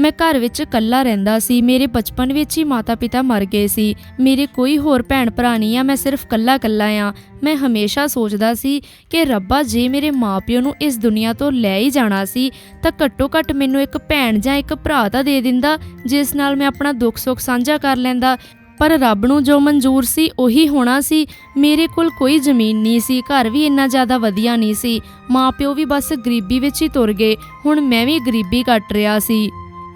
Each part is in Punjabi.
ਮੈਂ ਘਰ ਵਿੱਚ ਇਕੱਲਾ ਰਹਿੰਦਾ ਸੀ, ਮੇਰੇ ਬਚਪਨ ਵਿੱਚ ਹੀ ਮਾਤਾ-ਪਿਤਾ ਮਰ ਗਏ ਸੀ। ਮੇਰੇ ਕੋਈ ਹੋਰ ਭੈਣ ਭਰਾ ਨਹੀਂ ਆ, ਮੈਂ ਸਿਰਫ ਇਕੱਲਾ ਇਕੱਲਾ ਆ। ਮੈਂ ਹਮੇਸ਼ਾ ਸੋਚਦਾ ਸੀ ਕਿ ਰੱਬਾ, ਜੇ ਮੇਰੇ ਮਾਪਿਓ ਨੂੰ ਇਸ ਦੁਨੀਆ ਤੋਂ ਲੈ ਹੀ ਜਾਣਾ ਸੀ, ਤਾਂ ਘੱਟੋ ਘੱਟ ਮੈਨੂੰ ਇੱਕ ਭੈਣ ਜਾਂ ਇੱਕ ਭਰਾ ਤਾਂ ਦੇ ਦਿੰਦਾ, ਜਿਸ ਨਾਲ ਮੈਂ ਆਪਣਾ ਦੁੱਖ ਸੁੱਖ ਸਾਂਝਾ ਕਰ ਲੈਂਦਾ। ਪਰ ਰੱਬ ਨੂੰ ਜੋ ਮਨਜ਼ੂਰ ਸੀ, ਉਹੀ ਹੋਣਾ ਸੀ। ਮੇਰੇ ਕੋਲ ਕੋਈ ਜ਼ਮੀਨ ਨਹੀਂ ਸੀ, ਘਰ ਵੀ ਇੰਨਾ ਜ਼ਿਆਦਾ ਵਧੀਆ ਨਹੀਂ ਸੀ। ਮਾਪਿਓ ਵੀ ਬਸ ਗਰੀਬੀ ਵਿੱਚ ਹੀ ਤੁਰ ਗਏ। ਹੁਣ ਮੈਂ ਵੀ ਗਰੀਬੀ ਕੱਟ ਰਿਹਾ ਸੀ।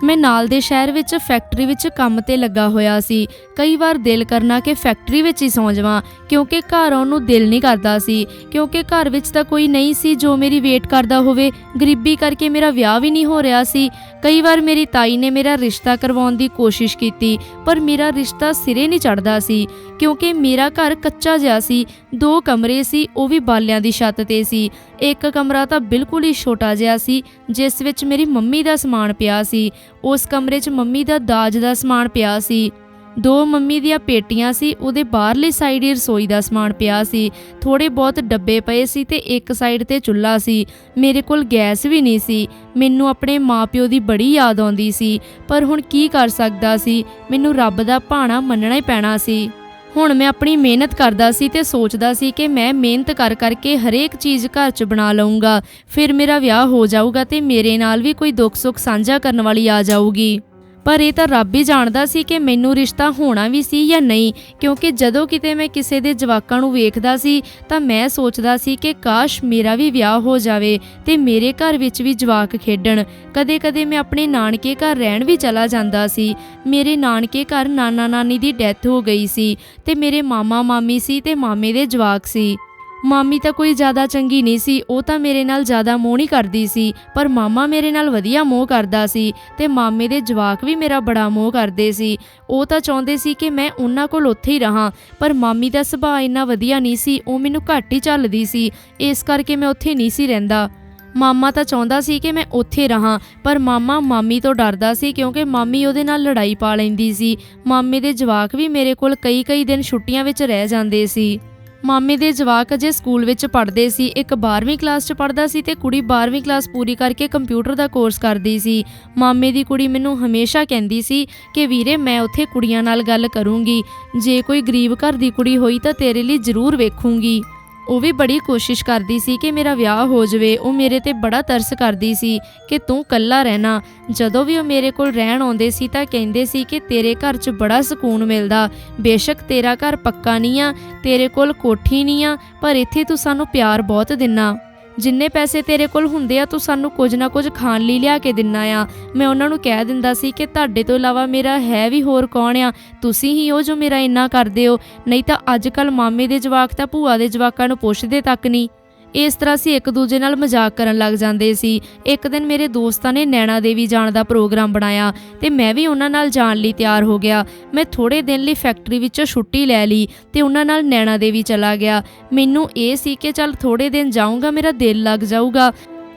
ਮੈਂ ਨਾਲ ਦੇ ਸ਼ਹਿਰ ਵਿੱਚ ਫੈਕਟਰੀ ਵਿੱਚ ਕੰਮ ਤੇ ਲੱਗਾ ਹੋਇਆ ਸੀ। ਕਈ ਵਾਰ ਦਿਲ ਕਰਨਾ ਕਿ ਫੈਕਟਰੀ ਵਿੱਚ ਹੀ ਸੌਂ ਜਾਵਾਂ, ਕਿਉਂਕਿ ਘਰ ਆਉਣ ਨੂੰ ਦਿਲ ਨਹੀਂ ਕਰਦਾ ਸੀ। ਕਿਉਂਕਿ ਘਰ ਵਿੱਚ ਤਾਂ ਕੋਈ ਨਹੀਂ ਸੀ ਜੋ ਮੇਰੀ ਵੇਟ ਕਰਦਾ ਹੋਵੇ। ਗਰੀਬੀ ਕਰਕੇ ਮੇਰਾ ਵਿਆਹ ਵੀ ਨਹੀਂ ਹੋ ਰਿਹਾ ਸੀ। ਕਈ ਵਾਰ ਮੇਰੀ ਤਾਈ ਨੇ ਮੇਰਾ ਰਿਸ਼ਤਾ ਕਰਵਾਉਣ ਦੀ ਕੋਸ਼ਿਸ਼ ਕੀਤੀ, ਪਰ ਮੇਰਾ ਰਿਸ਼ਤਾ ਸਿਰੇ ਨਹੀਂ ਚੜਦਾ ਸੀ। ਕਿਉਂਕਿ ਮੇਰਾ ਘਰ ਕੱਚਾ ਜਿਹਾ ਸੀ, ਦੋ ਕਮਰੇ ਸੀ, ਉਹ ਵੀ ਬਾਲਿਆਂ ਦੀ ਛੱਤ ਤੇ ਸੀ। ਇੱਕ ਕਮਰਾ ਤਾਂ ਬਿਲਕੁਲ ਹੀ ਛੋਟਾ ਜਿਹਾ ਸੀ, ਜਿਸ ਵਿੱਚ ਮੇਰੀ ਮੰਮੀ ਦਾ ਸਮਾਨ ਪਿਆ ਸੀ। ਉਸ ਕਮਰੇ 'ਚ ਮੰਮੀ ਦਾ ਦਾਜ ਦਾ ਸਮਾਨ ਪਿਆ ਸੀ। ਦੋ ਮੰਮੀ ਦੀਆਂ ਪੇਟੀਆਂ ਸੀ, ਉਹਦੇ ਬਾਹਰਲੀ ਸਾਈਡ ਹੀ ਰਸੋਈ ਦਾ ਸਮਾਨ ਪਿਆ ਸੀ। ਥੋੜੇ ਬਹੁਤ ਡੱਬੇ ਪਏ ਸੀ ਤੇ ਇੱਕ ਸਾਈਡ ਤੇ ਚੁੱਲ੍ਹਾ ਸੀ। ਮੇਰੇ ਕੋਲ ਗੈਸ ਵੀ ਨਹੀਂ ਸੀ। ਮੈਨੂੰ ਆਪਣੇ ਮਾਪਿਓ ਦੀ ਬੜੀ ਯਾਦ ਆਉਂਦੀ ਸੀ। ਪਰ ਹੁਣ ਕੀ ਕਰ ਸਕਦਾ ਸੀ? ਮੈਨੂੰ ਰੱਬ ਦਾ ਭਾਣਾ ਮੰਨਣਾ ਹੀ ਪੈਣਾ ਸੀ। ਹੁਣ ਮੈਂ ਆਪਣੀ ਮਿਹਨਤ ਕਰਦਾ ਸੀ ਤੇ ਸੋਚਦਾ ਸੀ ਕਿ ਮੈਂ ਮਿਹਨਤ ਕਰ ਕਰਕੇ ਹਰੇਕ ਚੀਜ਼ ਘਰ 'ਚ ਬਣਾ ਲਵਾਂਗਾ ਫਿਰ ਮੇਰਾ ਵਿਆਹ ਹੋ ਜਾਊਗਾ ਤੇ ਮੇਰੇ ਨਾਲ ਵੀ ਕੋਈ ਦੁੱਖ ਸੁੱਖ ਸਾਂਝਾ ਕਰਨ ਵਾਲੀ ਆ ਜਾਊਗੀ। ਪਰ ਇਹ ਤਾਂ ਰੱਬ ਹੀ ਜਾਣਦਾ ਸੀ ਕਿ ਮੈਨੂੰ ਰਿਸ਼ਤਾ ਹੋਣਾ ਵੀ ਸੀ ਜਾਂ ਨਹੀਂ, ਕਿਉਂਕਿ ਜਦੋਂ ਕਿਤੇ ਮੈਂ ਕਿਸੇ ਦੇ ਜਵਾਕਾਂ ਨੂੰ ਵੇਖਦਾ ਸੀ, ਤਾਂ ਮੈਂ ਸੋਚਦਾ ਸੀ ਕਿ ਕਾਸ਼ ਮੇਰਾ ਵੀ ਵਿਆਹ ਹੋ ਜਾਵੇ ਤੇ ਮੇਰੇ ਘਰ ਵਿੱਚ ਵੀ ਜਵਾਕ ਖੇਡਣ। ਕਦੇ-ਕਦੇ ਮੈਂ ਆਪਣੇ ਨਾਨਕੇ ਘਰ ਰਹਿਣ ਵੀ ਚਲਾ ਜਾਂਦਾ ਸੀ। ਮੇਰੇ ਨਾਨਕੇ ਘਰ ਨਾਨਾ ਨਾਨੀ ਦੀ ਡੈਥ ਹੋ ਗਈ ਸੀ ਤੇ ਮੇਰੇ ਮਾਮਾ ਮਾਮੀ ਸੀ ਤੇ ਮਾਮੇ ਦੇ ਜਵਾਕ ਸੀ। ਮਾਮੀ ਤਾਂ ਕੋਈ ਜ਼ਿਆਦਾ ਚੰਗੀ ਨਹੀਂ ਸੀ, ਉਹ ਤਾਂ ਮੇਰੇ ਨਾਲ ਜ਼ਿਆਦਾ ਮੋਹ ਨਹੀਂ ਕਰਦੀ ਸੀ, ਪਰ ਮਾਮਾ ਮੇਰੇ ਨਾਲ ਵਧੀਆ ਮੋਹ ਕਰਦਾ ਸੀ ਤੇ ਮਾਮੇ ਦੇ ਜਵਾਕ ਵੀ ਮੇਰਾ ਬੜਾ ਮੋਹ ਕਰਦੇ ਸੀ। ਉਹ ਤਾਂ ਚਾਹੁੰਦੇ ਸੀ ਕਿ ਮੈਂ ਉਹਨਾਂ ਕੋਲ ਉੱਥੇ ਹੀ ਰਹਾ, ਪਰ ਮਾਮੀ ਦਾ ਸੁਭਾਅ ਇੰਨਾ ਵਧੀਆ ਨਹੀਂ ਸੀ, ਉਹ ਮੈਨੂੰ ਘੱਟ ਹੀ ਚੱਲਦੀ ਸੀ, ਇਸ ਕਰਕੇ ਮੈਂ ਉੱਥੇ ਨਹੀਂ ਸੀ ਰਹਿੰਦਾ। ਮਾਮਾ ਤਾਂ ਚਾਹੁੰਦਾ ਸੀ ਕਿ ਮੈਂ ਉੱਥੇ ਰਹਾ, ਪਰ ਮਾਮਾ ਮਾਮੀ ਤੋਂ ਡਰਦਾ ਸੀ ਕਿਉਂਕਿ ਮਾਮੀ ਉਹਦੇ ਨਾਲ ਲੜਾਈ ਪਾ ਲੈਂਦੀ ਸੀ, ਮਾਮੇ ਦੇ ਜਵਾਕ ਵੀ ਮੇਰੇ ਕੋਲ ਕਈ-ਕਈ ਦਿਨ ਛੁੱਟੀਆਂ ਵਿੱਚ ਰਹਿ ਜਾਂਦੇ ਸੀ। ਮਾਮੇ ਦੇ ਜਵਾਕ ਅਜੇ ਸਕੂਲ ਵਿੱਚ ਪੜ੍ਹਦੇ ਸੀ। ਇੱਕ 12ਵੀਂ ਕਲਾਸ 'ਚ ਪੜ੍ਹਦਾ ਸੀ ਤੇ ਕੁੜੀ 12ਵੀਂ ਕਲਾਸ ਪੂਰੀ ਕਰਕੇ ਕੰਪਿਊਟਰ ਦਾ ਕੋਰਸ ਕਰਦੀ ਸੀ। ਮਾਮੇ ਦੀ ਕੁੜੀ ਮੈਨੂੰ ਹਮੇਸ਼ਾ ਕਹਿੰਦੀ ਸੀ ਕਿ, ਵੀਰੇ, ਮੈਂ ਉੱਥੇ ਕੁੜੀਆਂ ਨਾਲ ਗੱਲ ਕਰੂੰਗੀ। ਜੇ ਕੋਈ ਗਰੀਬ ਘਰ ਦੀ ਕੁੜੀ ਹੋਈ ਤਾਂ ਤੇਰੇ ਲਈ ਜ਼ਰੂਰ ਵੇਖੂੰਗੀ। ਉਹ ਵੀ ਬੜੀ ਕੋਸ਼ਿਸ਼ ਕਰਦੀ ਸੀ ਕਿ ਮੇਰਾ ਵਿਆਹ ਹੋ ਜਾਵੇ। ਉਹ ਮੇਰੇ ਤੇ ਬੜਾ ਤਰਸ ਕਰਦੀ ਸੀ ਕਿ ਤੂੰ ਕੱਲਾ ਰਹਿਣਾ। ਜਦੋਂ ਵੀ ਉਹ ਮੇਰੇ ਕੋਲ ਰਹਿਣ ਆਉਂਦੇ ਸੀ ਤਾਂ ਕਹਿੰਦੇ ਸੀ ਕਿ ਤੇਰੇ ਘਰ 'ਚ ਬੜਾ ਸਕੂਨ ਮਿਲਦਾ। ਬੇਸ਼ੱਕ ਤੇਰਾ ਘਰ ਪੱਕਾ ਨਹੀਂ ਆ, ਤੇਰੇ ਕੋਲ ਕੋਠੀ ਨਹੀਂ ਆ, ਪਰ ਇੱਥੇ ਤੂੰ ਸਾਨੂੰ ਪਿਆਰ ਬਹੁਤ ਦਿੰਨਾ। ਜਿੰਨੇ ਪੈਸੇ ਤੇਰੇ ਕੋਲ ਹੁੰਦੇ ਆ, ਤੂੰ ਸਾਨੂੰ ਕੁਝ ਨਾ ਕੁਝ ਖਾਣ ਲਈ ਲਿਆ ਕੇ ਦਿੰਨਾ ਆ। ਮੈਂ ਉਹਨਾਂ ਨੂੰ ਕਹਿ ਦਿੰਦਾ ਸੀ ਕਿ ਤੁਹਾਡੇ ਤੋਂ ਇਲਾਵਾ ਮੇਰਾ ਹੈ ਵੀ ਹੋਰ ਕੌਣ ਆ? ਤੁਸੀਂ ਹੀ ਹੋ ਜੋ ਮੇਰਾ ਇੰਨਾ ਕਰਦੇ ਹੋ। ਨਹੀਂ ਤਾਂ ਅੱਜ ਕੱਲ ਮਾਮੇ ਦੇ ਜਵਾਕ ਤਾਂ ਭੂਆ ਦੇ ਜਵਾਕਾਂ ਨੂੰ ਪੁੱਛਦੇ ਤੱਕ ਨਹੀਂ। ਇਸ ਤਰ੍ਹਾਂ ਅਸੀਂ ਇੱਕ ਦੂਜੇ ਨਾਲ ਮਜ਼ਾਕ ਕਰਨ ਲੱਗ ਜਾਂਦੇ ਸੀ। ਇੱਕ ਦਿਨ ਮੇਰੇ ਦੋਸਤਾਂ ਨੇ ਨੈਣਾ ਦੇਵੀ ਜਾਣ ਦਾ ਪ੍ਰੋਗਰਾਮ ਬਣਾਇਆ ਤੇ ਮੈਂ ਵੀ ਉਹਨਾਂ ਨਾਲ ਜਾਣ ਲਈ ਤਿਆਰ ਹੋ ਗਿਆ। ਮੈਂ ਥੋੜੇ ਦਿਨ ਲਈ ਫੈਕਟਰੀ ਵਿੱਚੋਂ ਛੁੱਟੀ ਲੈ ਲਈ ਤੇ ਉਹਨਾਂ ਨਾਲ ਨੈਣਾ ਦੇਵੀ ਚਲਾ ਗਿਆ। ਮੈਨੂੰ ਇਹ ਸੀ ਕਿ ਚੱਲ ਥੋੜੇ ਦਿਨ ਜਾਊਂਗਾ, ਮੇਰਾ ਦਿਲ ਲੱਗ ਜਾਊਗਾ।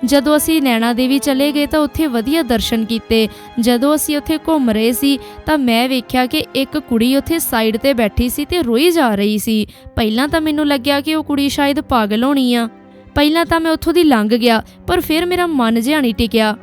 ਜਦੋਂ ਅਸੀਂ ਨੈਣਾ ਦੇਵੀ ਚਲੇ ਗਏ ਤਾਂ ਉੱਥੇ ਵਧੀਆ ਦਰਸ਼ਨ ਕੀਤੇ। ਜਦੋਂ ਅਸੀਂ ਉੱਥੇ ਘੁੰਮ ਰਹੇ ਸੀ ਤਾਂ ਮੈਂ ਵੇਖਿਆ ਕਿ ਇੱਕ ਕੁੜੀ ਉੱਥੇ ਸਾਈਡ ਤੇ ਬੈਠੀ ਸੀ ਤੇ ਰੋਈ ਜਾ ਰਹੀ ਸੀ। ਪਹਿਲਾਂ ਤਾਂ ਮੈਨੂੰ ਲੱਗਿਆ ਕਿ ਉਹ ਕੁੜੀ ਸ਼ਾਇਦ ਪਾਗਲ ਹੋਣੀ ਆ। ਪਹਿਲਾਂ ਤਾਂ ਮੈਂ ਉੱਥੋਂ ਦੀ ਲੰਘ ਗਿਆ, ਪਰ ਫਿਰ ਮੇਰਾ ਮਨ ਜਿਹਾ ਨਹੀਂ ਟਿਕਿਆ।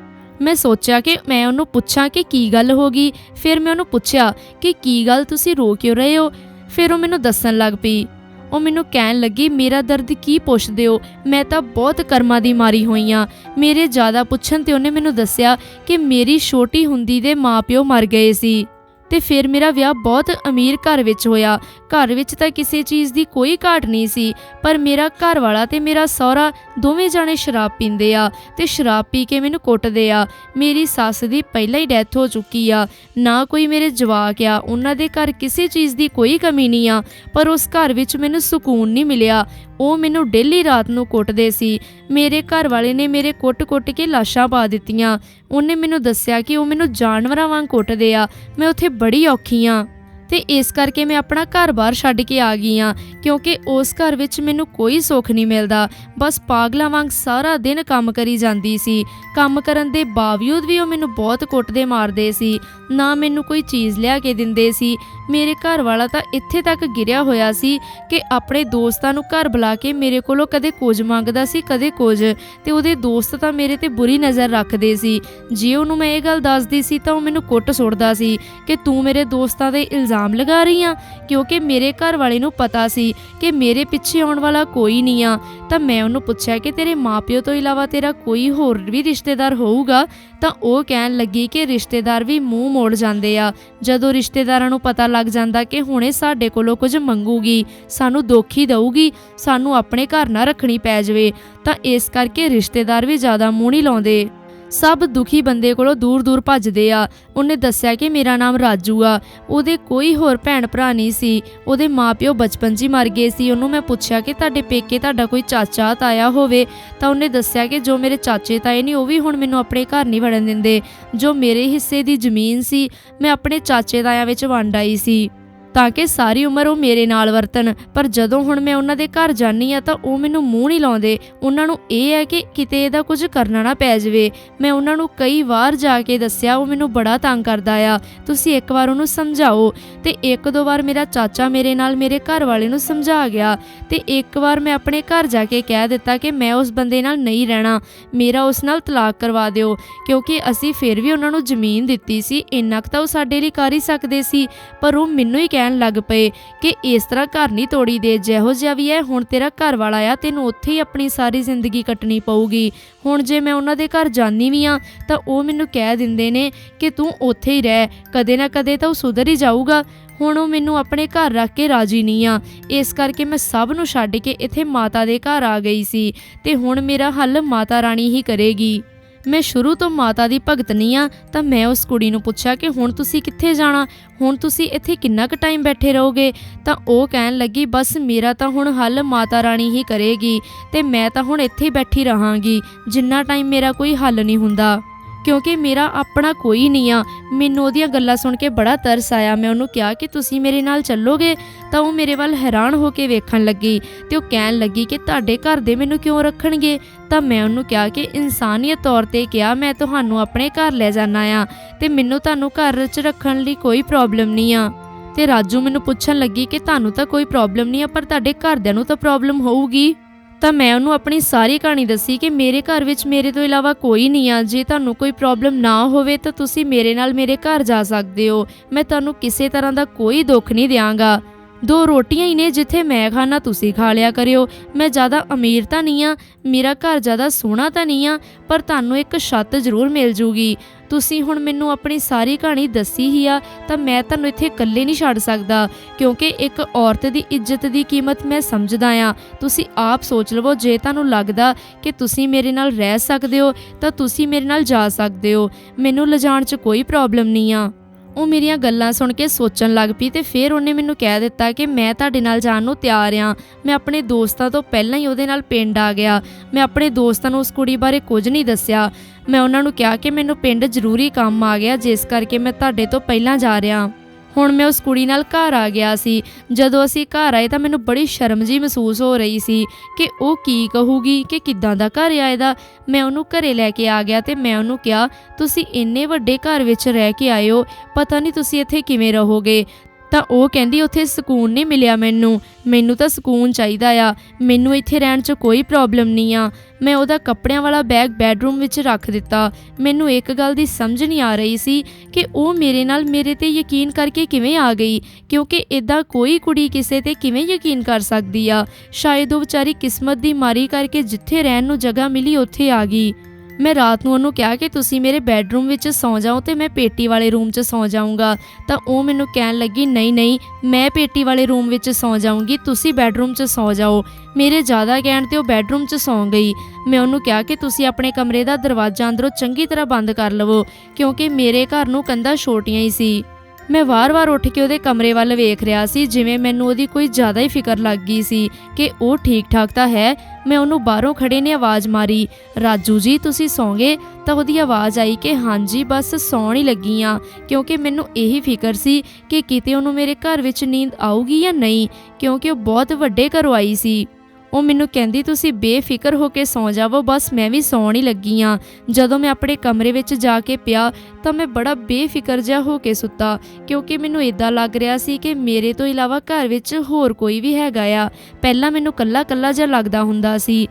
ਮੈਂ ਸੋਚਿਆ ਕਿ ਮੈਂ ਉਹਨੂੰ ਪੁੱਛਾਂ ਕਿ ਕੀ ਗੱਲ ਹੋ ਗਈ, ਫਿਰ ਮੈਂ ਉਹਨੂੰ ਪੁੱਛਿਆ ਕਿ ਕੀ ਗੱਲ ਤੁਸੀਂ ਰੋ ਕਿਉਂ ਰਹੇ ਹੋ? ਫਿਰ ਉਹ ਮੈਨੂੰ ਦੱਸਣ ਲੱਗ ਪਈ। ਉਹ ਮੈਨੂੰ ਕਹਿਣ ਲੱਗੀ, ਮੇਰਾ ਦਰਦ ਕੀ ਪੁੱਛਦੇ ਹੋ? ਮੈਂ ਤਾਂ ਬਹੁਤ ਕਰਮਾਂ ਦੀ ਮਾਰੀ ਹੋਈ ਆ। ਮੇਰੇ ਜ਼ਿਆਦਾ ਪੁੱਛਣ ਤੇ ਉਹਨੇ ਮੈਨੂੰ ਦੱਸਿਆ ਕਿ ਮੇਰੀ ਛੋਟੀ ਹੁੰਦੀ ਦੇ ਮਾਪਿਓ ਮਰ ਗਏ ਸੀ। ਤੇ ਫਿਰ ਮੇਰਾ ਵਿਆਹ ਬਹੁਤ ਅਮੀਰ ਘਰ ਵਿੱਚ ਹੋਇਆ। ਘਰ ਵਿੱਚ ਤਾਂ ਕਿਸੇ ਚੀਜ਼ ਦੀ ਕੋਈ ਘਾਟ ਨਹੀਂ ਸੀ, ਪਰ ਮੇਰਾ ਘਰ ਵਾਲਾ ਤੇ ਮੇਰਾ ਸਹੁਰਾ ਦੋਵੇਂ ਜਾਣੇ ਸ਼ਰਾਬ ਪੀਂਦੇ ਆ ਤੇ ਸ਼ਰਾਬ ਪੀ ਕੇ ਮੈਨੂੰ ਕੁੱਟਦੇ ਆ। ਮੇਰੀ ਸੱਸ ਦੀ ਪਹਿਲਾਂ ਹੀ ਡੈਥ ਹੋ ਚੁੱਕੀ ਆ। ਨਾ ਕੋਈ ਮੇਰੇ ਜਵਾਕ ਆ, ਉਹਨਾਂ ਦੇ ਘਰ ਕਿਸੇ ਚੀਜ਼ ਦੀ ਕੋਈ ਕਮੀ ਨਹੀਂ ਆ, ਪਰ ਉਸ ਘਰ ਵਿੱਚ ਮੈਨੂੰ ਸਕੂਨ ਨਹੀਂ ਮਿਲਿਆ। ਉਹ ਮੈਨੂੰ ਡੇਲੀ ਰਾਤ ਨੂੰ ਕੁੱਟਦੇ ਸੀ। ਮੇਰੇ ਘਰ ਵਾਲੇ ਨੇ ਮੇਰੇ ਕੁੱਟ-ਕੁੱਟ ਕੇ ਲਾਸ਼ਾਂ ਪਾ ਦਿੱਤੀਆਂ। ਉਹਨੇ ਮੈਨੂੰ ਦੱਸਿਆ ਕਿ ਉਹ ਮੈਨੂੰ ਜਾਨਵਰਾਂ ਵਾਂਗ ਕੁੱਟਦੇ ਆ। ਮੈਂ ਉੱਥੇ ਬੜੀ ਔਖੀ ਆ। ਤੇ ਇਸ ਕਰਕੇ ਮੈਂ ਆਪਣਾ ਘਰ-ਬਾਰ ਛੱਡ ਕੇ ਆ ਗਈ ਆ ਕਿਉਂਕਿ ਉਸ ਘਰ ਵਿੱਚ ਮੈਨੂੰ ਕੋਈ ਸੁੱਖ ਨਹੀਂ ਮਿਲਦਾ। ਬਸ ਪਾਗਲਾਂ ਵਾਂਗ ਸਾਰਾ ਦਿਨ ਕੰਮ ਕਰੀ ਜਾਂਦੀ ਸੀ। ਕੰਮ ਕਰਨ ਦੇ ਬਾਵਜੂਦ ਵੀ ਉਹ ਮੈਨੂੰ ਬਹੁਤ ਕੁੱਟਦੇ ਮਾਰਦੇ ਸੀ। ਨਾ ਮੈਨੂੰ ਕੋਈ ਚੀਜ਼ ਲਿਆ ਕੇ ਦਿੰਦੇ ਸੀ। ਮੇਰੇ ਘਰ ਵਾਲਾ ਤਾਂ ਇੱਥੇ ਤੱਕ ਗਿਰਿਆ ਹੋਇਆ ਸੀ ਕਿ ਆਪਣੇ ਦੋਸਤਾਂ ਨੂੰ ਘਰ ਬੁਲਾ ਕੇ ਮੇਰੇ ਕੋਲੋਂ ਕਦੇ ਕੁਝ ਮੰਗਦਾ ਸੀ, ਕਦੇ ਕੁਝ। ਤੇ ਉਹਦੇ ਦੋਸਤ ਤਾਂ ਮੇਰੇ ਤੇ ਬੁਰੀ ਨਜ਼ਰ ਰੱਖਦੇ ਸੀ। ਜੇ ਉਹਨੂੰ ਮੈਂ ਇਹ ਗੱਲ ਦੱਸਦੀ ਸੀ ਤਾਂ ਉਹ ਮੈਨੂੰ ਕੁੱਟ ਸੁੱਟਦਾ ਸੀ ਕਿ ਤੂੰ ਮੇਰੇ ਦੋਸਤਾਂ ਦੇ ਇਲਜ਼ਾਮ ਲਗਾ ਰਹੀ ਆ, ਕਿਉਂਕਿ ਮੇਰੇ ਘਰ ਵਾਲੇ ਨੂੰ ਪਤਾ ਸੀ ਕਿ ਮੇਰੇ ਪਿੱਛੇ ਆਉਣ ਵਾਲਾ ਕੋਈ ਨਹੀਂ ਆ। ਤਾਂ ਮੈਂ ਉਹਨੂੰ ਪੁੱਛਿਆ ਕਿ ਤੇਰੇ ਮਾਪਿਓ ਤੋਂ ਇਲਾਵਾ ਤੇਰਾ ਕੋਈ ਹੋਰ ਵੀ ਰਿਸ਼ਤੇਦਾਰ ਹੋਊਗਾ? ਤਾਂ ਉਹ ਕਹਿਣ ਲੱਗੀ ਕਿ ਰਿਸ਼ਤੇਦਾਰ ਵੀ ਮੂੰਹ ਮੋੜ ਜਾਂਦੇ ਆ। ਜਦੋਂ ਰਿਸ਼ਤੇਦਾਰਾਂ ਨੂੰ ਪਤਾ ਲੱਗ ਜਾਂਦਾ ਕਿ ਹੁਣੇ ਸਾਡੇ ਕੋਲੋਂ ਕੁਝ ਮੰਗੂਗੀ, ਸਾਨੂੰ ਦੁੱਖ ਹੀ ਦਊਗੀ, ਸਾਨੂੰ ਆਪਣੇ ਘਰ ਨਾ ਰੱਖਣੀ ਪੈ ਜਾਵੇ, ਤਾਂ ਇਸ ਕਰਕੇ ਰਿਸ਼ਤੇਦਾਰ ਵੀ ਜ਼ਿਆਦਾ ਮੂੰਹ ਨਹੀਂ ਲਾਉਂਦੇ। ਸਭ ਦੁਖੀ ਬੰਦੇ ਕੋਲੋਂ ਦੂਰ ਦੂਰ ਭੱਜਦੇ ਆ। ਉਹਨੇ ਦੱਸਿਆ ਕਿ ਮੇਰਾ ਨਾਮ ਰਾਜੂ ਆ। ਉਹਦੇ ਕੋਈ ਹੋਰ ਭੈਣ ਭਰਾ ਨਹੀਂ ਸੀ। ਉਹਦੇ ਮਾਪਿਓ ਬਚਪਨ 'ਚ ਹੀ ਮਰ ਗਏ ਸੀ। ਉਹਨੂੰ ਮੈਂ ਪੁੱਛਿਆ ਕਿ ਤੁਹਾਡੇ ਪੇਕੇ ਤੁਹਾਡਾ ਕੋਈ ਚਾਚਾ, ਤਾਇਆ ਹੋਵੇ? ਤਾਂ ਉਹਨੇ ਦੱਸਿਆ ਕਿ ਜੋ ਮੇਰੇ ਚਾਚੇ, ਤਾਏ ਨਹੀਂ, ਉਹ ਵੀ ਹੁਣ ਮੈਨੂੰ ਆਪਣੇ ਘਰ ਨਹੀਂ ਵੜਨ ਦਿੰਦੇ। ਜੋ ਮੇਰੇ ਹਿੱਸੇ ਦੀ ਜ਼ਮੀਨ ਸੀ, ਮੈਂ ਆਪਣੇ ਚਾਚੇ, ਤਾਇਆਂ ਵਿੱਚ ਵੰਡ ਆਈ ਸੀ। ਤਾਂ ਕਿ ਸਾਰੀ ਉਮਰ ਉਹ ਮੇਰੇ ਨਾਲ ਵਰਤਣ। ਪਰ ਜਦੋਂ ਹੁਣ ਮੈਂ ਉਹਨਾਂ ਦੇ ਘਰ ਜਾਨੀ ਆ ਤਾਂ ਉਹ ਮੈਨੂੰ ਮੂੰਹ ਨਹੀਂ ਲਾਉਂਦੇ। ਉਹਨਾਂ ਨੂੰ ਇਹ ਹੈ ਕਿ ਕਿਤੇ ਇਹਦਾ ਕੁਝ ਕਰਨਾ ਨਾ ਪੈ ਜਾਵੇ। ਮੈਂ ਉਹਨਾਂ ਨੂੰ ਕਈ ਵਾਰ ਜਾ ਕੇ ਦੱਸਿਆ, ਉਹ ਮੈਨੂੰ ਬੜਾ ਤੰਗ ਕਰਦਾ ਆ। ਤੁਸੀਂ ਇੱਕ ਵਾਰ ਉਹਨੂੰ ਸਮਝਾਓ। ਤੇ ਇੱਕ ਦੋ ਵਾਰ ਮੇਰਾ ਚਾਚਾ ਮੇਰੇ ਨਾਲ ਮੇਰੇ ਘਰ ਵਾਲੇ ਨੂੰ ਸਮਝਾ ਗਿਆ। ਤੇ ਇੱਕ ਵਾਰ ਮੈਂ ਆਪਣੇ ਘਰ ਜਾ ਕੇ ਕਹਿ ਦਿੱਤਾ ਕਿ ਮੈਂ ਉਸ ਬੰਦੇ ਨਾਲ ਨਹੀਂ ਰਹਿਣਾ। ਮੇਰਾ ਉਸ ਨਾਲ ਤਲਾਕ ਕਰਵਾ ਦਿਓ। ਕਿਉਂਕਿ ਅਸੀਂ ਫਿਰ ਵੀ ਉਹਨਾਂ ਨੂੰ ਜ਼ਮੀਨ ਦਿੱਤੀ ਸੀ। ਇੰਨਾ ਕੁ ਤਾਂ ਉਹ ਸਾਡੇ ਲਈ ਕਰ ਹੀ ਸਕਦੇ ਸੀ। ਪਰ ਉਹ ਮੈਨੂੰ ਹੀ ਕਹਿ ਕਹਿਣ ਲੱਗ ਪਏ ਕਿ ਇਸ ਤਰ੍ਹਾਂ ਘਰ ਨਹੀਂ ਤੋੜੀ ਦੇ, ਜਿਹੋ ਜਿਹਾ ਵੀ ਹੈ, ਹੁਣ ਤੇਰਾ ਘਰ ਵਾਲਾ ਆ, ਤੈਨੂੰ ਉੱਥੇ ਹੀ ਆਪਣੀ ਸਾਰੀ ਜ਼ਿੰਦਗੀ ਕੱਟਣੀ ਪਊਗੀ। ਹੁਣ ਜੇ ਮੈਂ ਉਹਨਾਂ ਦੇ ਘਰ ਜਾਨੀ ਵੀ ਆ ਤਾਂ ਉਹ ਮੈਨੂੰ ਕਹਿ ਦਿੰਦੇ ਨੇ ਕਿ ਤੂੰ ਉੱਥੇ ਹੀ ਰਹਿ, ਕਦੇ ਨਾ ਕਦੇ ਤਾਂ ਉਹ ਸੁਧਰ ਹੀ ਜਾਊਗਾ। ਹੁਣ ਉਹ ਮੈਨੂੰ ਆਪਣੇ ਘਰ ਰੱਖ ਕੇ ਰਾਜੀ ਨਹੀਂ ਆ। ਇਸ ਕਰਕੇ ਮੈਂ ਸਭ ਨੂੰ ਛੱਡ ਕੇ ਇੱਥੇ ਮਾਤਾ ਦੇ ਘਰ ਆ ਗਈ ਸੀ ਤੇ ਹੁਣ ਮੇਰਾ ਹੱਲ ਮਾਤਾ ਰਾਣੀ ਹੀ ਕਰੇਗੀ। ਮੈਂ ਸ਼ੁਰੂ ਤੋਂ ਮਾਤਾ ਦੀ ਭਗਤਨੀ ਆ, ਤਾਂ ਮੈਂ ਉਸ ਕੁੜੀ ਨੂੰ ਪੁੱਛਿਆ ਕਿ ਹੁਣ ਤੁਸੀਂ ਕਿੱਥੇ ਜਾਣਾ? ਹੁਣ ਤੁਸੀਂ ਇੱਥੇ ਕਿੰਨਾ ਕੁ ਟਾਈਮ ਬੈਠੇ ਰਹੋਗੇ? ਤਾਂ ਉਹ ਕਹਿਣ ਲੱਗੀ, ਬਸ ਮੇਰਾ ਤਾਂ ਹੁਣ ਹੱਲ ਮਾਤਾ ਰਾਣੀ ਹੀ ਕਰੇਗੀ ਤੇ ਮੈਂ ਤਾਂ ਹੁਣ ਇੱਥੇ ਬੈਠੀ ਰਹਾਂਗੀ, ਜਿੰਨਾ ਟਾਈਮ ਮੇਰਾ ਕੋਈ ਹੱਲ ਨਹੀਂ ਹੁੰਦਾ। ਕਿਉਂਕਿ ਮੇਰਾ ਆਪਣਾ ਕੋਈ ਨਹੀਂ ਆ। ਮੈਨੂੰ ਉਹਦੀਆਂ ਗੱਲਾਂ ਸੁਣ ਕੇ ਬੜਾ ਤਰਸ ਆਇਆ। ਮੈਂ ਉਹਨੂੰ ਕਿਹਾ ਕਿ ਤੁਸੀਂ ਮੇਰੇ ਨਾਲ ਚੱਲੋਗੇ ਤਾਂ ਉਹ ਮੇਰੇ ਵੱਲ ਹੈਰਾਨ ਹੋ ਕੇ ਵੇਖਣ ਲੱਗੀ ਤੇ ਉਹ ਕਹਿਣ ਲੱਗੀ ਕਿ ਤੁਹਾਡੇ ਘਰ ਦੇ ਮੈਨੂੰ ਕਿਉਂ ਰੱਖਣਗੇ? ਤਾਂ ਮੈਂ ਉਹਨੂੰ ਕਿਹਾ ਕਿ ਇਨਸਾਨੀਅਤ ਤੌਰ ਤੇ ਕਿਹਾ, ਮੈਂ ਤੁਹਾਨੂੰ ਆਪਣੇ ਘਰ ਲੈ ਜਾਣਾ ਆ ਤੇ ਮੈਨੂੰ ਤੁਹਾਨੂੰ ਘਰ 'ਚ ਰੱਖਣ ਲਈ ਕੋਈ ਪ੍ਰੋਬਲਮ ਨਹੀਂ ਆ। ਤੇ ਰਾਜੂ ਮੈਨੂੰ ਪੁੱਛਣ ਲੱਗੀ ਕਿ ਤੁਹਾਨੂੰ ਤਾਂ ਕੋਈ ਪ੍ਰੋਬਲਮ ਨਹੀਂ ਆ, ਪਰ ਤੁਹਾਡੇ ਘਰਦਿਆਂ ਨੂੰ ਤਾਂ ਪ੍ਰੋਬਲਮ ਹੋਊਗੀ? ਤਾਂ ਮੈਂ ਉਹਨੂੰ ਆਪਣੀ ਸਾਰੀ ਕਹਾਣੀ ਦੱਸੀ ਕਿ ਮੇਰੇ ਘਰ ਵਿੱਚ ਮੇਰੇ ਤੋਂ ਇਲਾਵਾ ਕੋਈ ਨਹੀਂ ਆ। ਜੇ ਤੁਹਾਨੂੰ ਕੋਈ ਪ੍ਰੋਬਲਮ ਨਾ ਹੋਵੇ ਤਾਂ ਤੁਸੀਂ ਮੇਰੇ ਨਾਲ ਮੇਰੇ ਘਰ ਜਾ ਸਕਦੇ ਹੋ। ਮੈਂ ਤੁਹਾਨੂੰ ਕਿਸੇ ਤਰ੍ਹਾਂ ਦਾ ਕੋਈ ਦੁੱਖ ਨਹੀਂ ਦਿਆਂਗਾ। ਦੋ ਰੋਟੀਆਂ ਹੀ ਨੇ ਜਿੱਥੇ ਮੈਂ ਖਾਣਾ ਤੁਸੀਂ ਖਾ ਲਿਆ ਕਰਿਓ। ਮੈਂ ਜ਼ਿਆਦਾ ਅਮੀਰ ਤਾਂ ਨਹੀਂ ਆ ਮੇਰਾ ਘਰ ਜ਼ਿਆਦਾ ਸੋਹਣਾ ਤਾਂ ਨਹੀਂ ਆ ਪਰ ਤੁਹਾਨੂੰ ਇੱਕ ਛੱਤ ਜ਼ਰੂਰ ਮਿਲ ਜੂਗੀ। ਤੁਸੀਂ ਹੁਣ ਮੈਨੂੰ ਆਪਣੀ ਸਾਰੀ ਕਹਾਣੀ ਦੱਸੀ ਹੀ ਆ, ਤਾਂ ਮੈਂ ਤੁਹਾਨੂੰ ਇੱਥੇ ਇਕੱਲੇ ਨਹੀਂ ਛੱਡ ਸਕਦਾ, ਕਿਉਂਕਿ ਇੱਕ ਔਰਤ ਦੀ ਇੱਜ਼ਤ ਦੀ ਕੀਮਤ ਮੈਂ ਸਮਝਦਾ ਆ ਤੁਸੀਂ ਆਪ ਸੋਚ ਲਵੋ, ਜੇ ਤੁਹਾਨੂੰ ਲੱਗਦਾ ਕਿ ਤੁਸੀਂ ਮੇਰੇ ਨਾਲ ਰਹਿ ਸਕਦੇ ਹੋ, ਤਾਂ ਤੁਸੀਂ ਮੇਰੇ ਨਾਲ ਜਾ ਸਕਦੇ ਹੋ। ਮੈਨੂੰ ਲਿਜਾਣ 'ਚ ਕੋਈ ਪ੍ਰੋਬਲਮ ਨਹੀਂ ਆ। ਉਹ ਮੇਰੀਆਂ ਗੱਲਾਂ ਸੁਣ ਕੇ ਸੋਚਣ ਲੱਗ ਪਈ ਤੇ ਫਿਰ ਉਹਨੇ ਮੈਨੂੰ ਕਹਿ ਦਿੱਤਾ ਕਿ ਮੈਂ ਤੁਹਾਡੇ ਨਾਲ ਜਾਣ ਨੂੰ ਤਿਆਰ ਆ। ਮੈਂ ਆਪਣੇ ਦੋਸਤਾਂ ਤੋਂ ਪਹਿਲਾਂ ਹੀ ਉਹਦੇ ਨਾਲ ਪਿੰਡ ਆ ਗਿਆ। ਮੈਂ ਆਪਣੇ ਦੋਸਤਾਂ ਨੂੰ ਉਸ ਕੁੜੀ ਬਾਰੇ ਕੁਝ ਨਹੀਂ ਦੱਸਿਆ। ਮੈਂ ਉਹਨਾਂ ਨੂੰ ਕਿਹਾ ਕਿ ਮੈਨੂੰ ਪਿੰਡ ਜ਼ਰੂਰੀ ਕੰਮ ਆ ਗਿਆ, ਜਿਸ ਕਰਕੇ ਮੈਂ ਤੁਹਾਡੇ ਤੋਂ ਪਹਿਲਾਂ ਜਾ ਰਿਹਾ। ਹੁਣ ਮੈਂ ਉਸ ਕੁੜੀ ਨਾਲ ਘਰ ਆ ਗਿਆ ਸੀ। ਜਦੋਂ ਅਸੀਂ ਘਰ ਆਏ ਤਾਂ ਮੈਨੂੰ ਬੜੀ ਸ਼ਰਮ ਜੀ ਮਹਿਸੂਸ ਹੋ ਰਹੀ ਸੀ ਕਿ ਉਹ ਕੀ ਕਹੂਗੀ, ਕਿ ਕਿੱਦਾਂ ਦਾ ਘਰ ਆ ਇਹਦਾ। ਮੈਂ ਉਹਨੂੰ ਘਰੇ ਲੈ ਕੇ ਆ ਗਿਆ ਤੇ ਮੈਂ ਉਹਨੂੰ ਕਿਹਾ, ਤੁਸੀਂ ਇੰਨੇ ਵੱਡੇ ਘਰ ਵਿੱਚ ਰਹਿ ਕੇ ਆਏ ਹੋ, ਪਤਾ ਨਹੀਂ ਤੁਸੀਂ ਇੱਥੇ ਕਿਵੇਂ ਰਹੋਗੇ? ਤਾਂ ਉਹ ਕਹਿੰਦੀ ਉੱਥੇ ਸਕੂਨ ਨਹੀਂ ਮਿਲਿਆ ਮੈਨੂੰ। ਮੈਨੂੰ ਤਾਂ ਸਕੂਨ ਚਾਹੀਦਾ ਆ। ਮੈਨੂੰ ਇੱਥੇ ਰਹਿਣ 'ਚ ਕੋਈ ਪ੍ਰੋਬਲਮ ਨਹੀਂ ਆ। ਮੈਂ ਉਹਦਾ ਕੱਪੜਿਆਂ ਵਾਲਾ ਬੈਗ ਬੈੱਡਰੂਮ ਵਿੱਚ ਰੱਖ ਦਿੱਤਾ। ਮੈਨੂੰ ਇੱਕ ਗੱਲ ਦੀ ਸਮਝ ਨਹੀਂ ਆ ਰਹੀ ਸੀ ਕਿ ਉਹ ਮੇਰੇ ਨਾਲ ਮੇਰੇ ਤੇ ਯਕੀਨ ਕਰਕੇ ਕਿਵੇਂ ਆ ਗਈ, ਕਿਉਂਕਿ ਇਦਾਂ ਕੋਈ ਕੁੜੀ ਕਿਸੇ ਤੇ ਕਿਵੇਂ ਯਕੀਨ ਕਰ ਸਕਦੀ ਆ? ਸ਼ਾਇਦ ਉਹ ਵਿਚਾਰੀ ਕਿਸਮਤ ਦੀ ਮਾਰੀ ਕਰਕੇ ਜਿੱਥੇ ਰਹਿਣ ਨੂੰ ਜਗ੍ਹਾ ਮਿਲੀ, ਉੱਥੇ ਆ ਗਈ। ਮੈਂ ਰਾਤ ਨੂੰ ਉਹਨੂੰ ਕਿਹਾ ਕਿ ਤੁਸੀਂ ਮੇਰੇ ਬੈੱਡਰੂਮ ਵਿੱਚ ਸੌਂ ਜਾਓ ਤੇ ਮੈਂ ਪੇਟੀ ਵਾਲੇ ਰੂਮ 'ਚ ਸੌਂ ਜਾਊਂਗਾ। ਤਾਂ ਉਹ ਮੈਨੂੰ ਕਹਿਣ ਲੱਗੀ, ਨਹੀਂ ਨਹੀਂ, ਮੈਂ ਪੇਟੀ ਵਾਲੇ ਰੂਮ ਵਿੱਚ ਸੌਂ ਜਾਊਂਗੀ, ਤੁਸੀਂ ਬੈੱਡਰੂਮ 'ਚ ਸੌਂ ਜਾਓ। ਮੇਰੇ ਜ਼ਿਆਦਾ ਕਹਿਣ ਤੇ ਉਹ ਬੈੱਡਰੂਮ 'ਚ ਸੌਂ ਗਈ। ਮੈਂ ਉਹਨੂੰ ਕਿਹਾ ਕਿ ਤੁਸੀਂ ਆਪਣੇ ਕਮਰੇ ਦਾ ਦਰਵਾਜ਼ਾ ਅੰਦਰੋਂ ਚੰਗੀ ਤਰ੍ਹਾਂ ਬੰਦ ਕਰ ਲਵੋ, ਕਿਉਂਕਿ ਮੇਰੇ ਘਰ ਨੂੰ ਕੰਧਾਂ ਛੋਟੀਆਂ ਹੀ ਸੀ। ਮੈਂ ਵਾਰ-ਵਾਰ ਉੱਠ ਕੇ ਉਹਦੇ ਕਮਰੇ ਵੱਲ ਵੇਖ ਰਿਹਾ ਸੀ, ਜਿਵੇਂ ਮੈਨੂੰ ਉਹਦੀ ਕੋਈ ਜ਼ਿਆਦਾ ਹੀ ਫਿਕਰ ਲੱਗ ਗਈ ਸੀ ਕਿ ਉਹ ਠੀਕ-ਠਾਕ ਤਾਂ ਹੈ, ਮੈਂ ਉਹਨੂੰ ਬਾਹਰੋਂ ਖੜੇ ਨੇ ਆਵਾਜ਼ ਮਾਰੀ, ਰਾਜੂ ਜੀ, ਤੁਸੀਂ ਸੌਂਗੇ? ਤਾਂ ਉਹਦੀ ਆਵਾਜ਼ ਆਈ ਕਿ, ਹਾਂਜੀ, ਬਸ ਸੌਣ ਹੀ ਲੱਗੀ ਆ, ਕਿਉਂਕਿ ਮੈਨੂੰ ਇਹੀ ਫਿਕਰ ਸੀ ਕਿ ਕਿਤੇ ਉਹਨੂੰ ਮੇਰੇ ਘਰ ਵਿੱਚ ਨੀਂਦ ਆਊਗੀ ਜਾਂ ਨਹੀਂ, ਕਿਉਂਕਿ ਉਹ ਬਹੁਤ ਵੱਡੇ ਘਰੋਂ ਆਈ ਸੀ। ਉਹ ਮੈਨੂੰ ਕਹਿੰਦੀ, ਤੁਸੀਂ ਬੇਫਿਕਰ ਹੋ ਕੇ ਸੌਂ ਜਾਵੋ, ਬਸ ਮੈਂ ਵੀ ਸੌਣ ਹੀ ਲੱਗੀ ਆ। ਜਦੋਂ ਮੈਂ ਆਪਣੇ ਕਮਰੇ ਵਿੱਚ ਜਾ ਕੇ ਪਿਆ, ਤਾਂ ਮੈਂ ਬੜਾ ਬੇਫਿਕਰ ਜਿਹਾ ਹੋ ਕੇ ਸੁੱਤਾ, ਕਿਉਂਕਿ ਮੈਨੂੰ ਇਦਾਂ ਲੱਗ ਰਿਹਾ ਸੀ ਕਿ ਮੇਰੇ ਤੋਂ ਇਲਾਵਾ ਘਰ ਵਿੱਚ ਹੋਰ ਕੋਈ ਵੀ ਹੈਗਾ ਆ। ਪਹਿਲਾਂ ਮੈਨੂੰ ਕੱਲਾ-ਕੱਲਾ ਜਿਹਾ ਲੱਗਦਾ ਹੁੰਦਾ ਸੀ।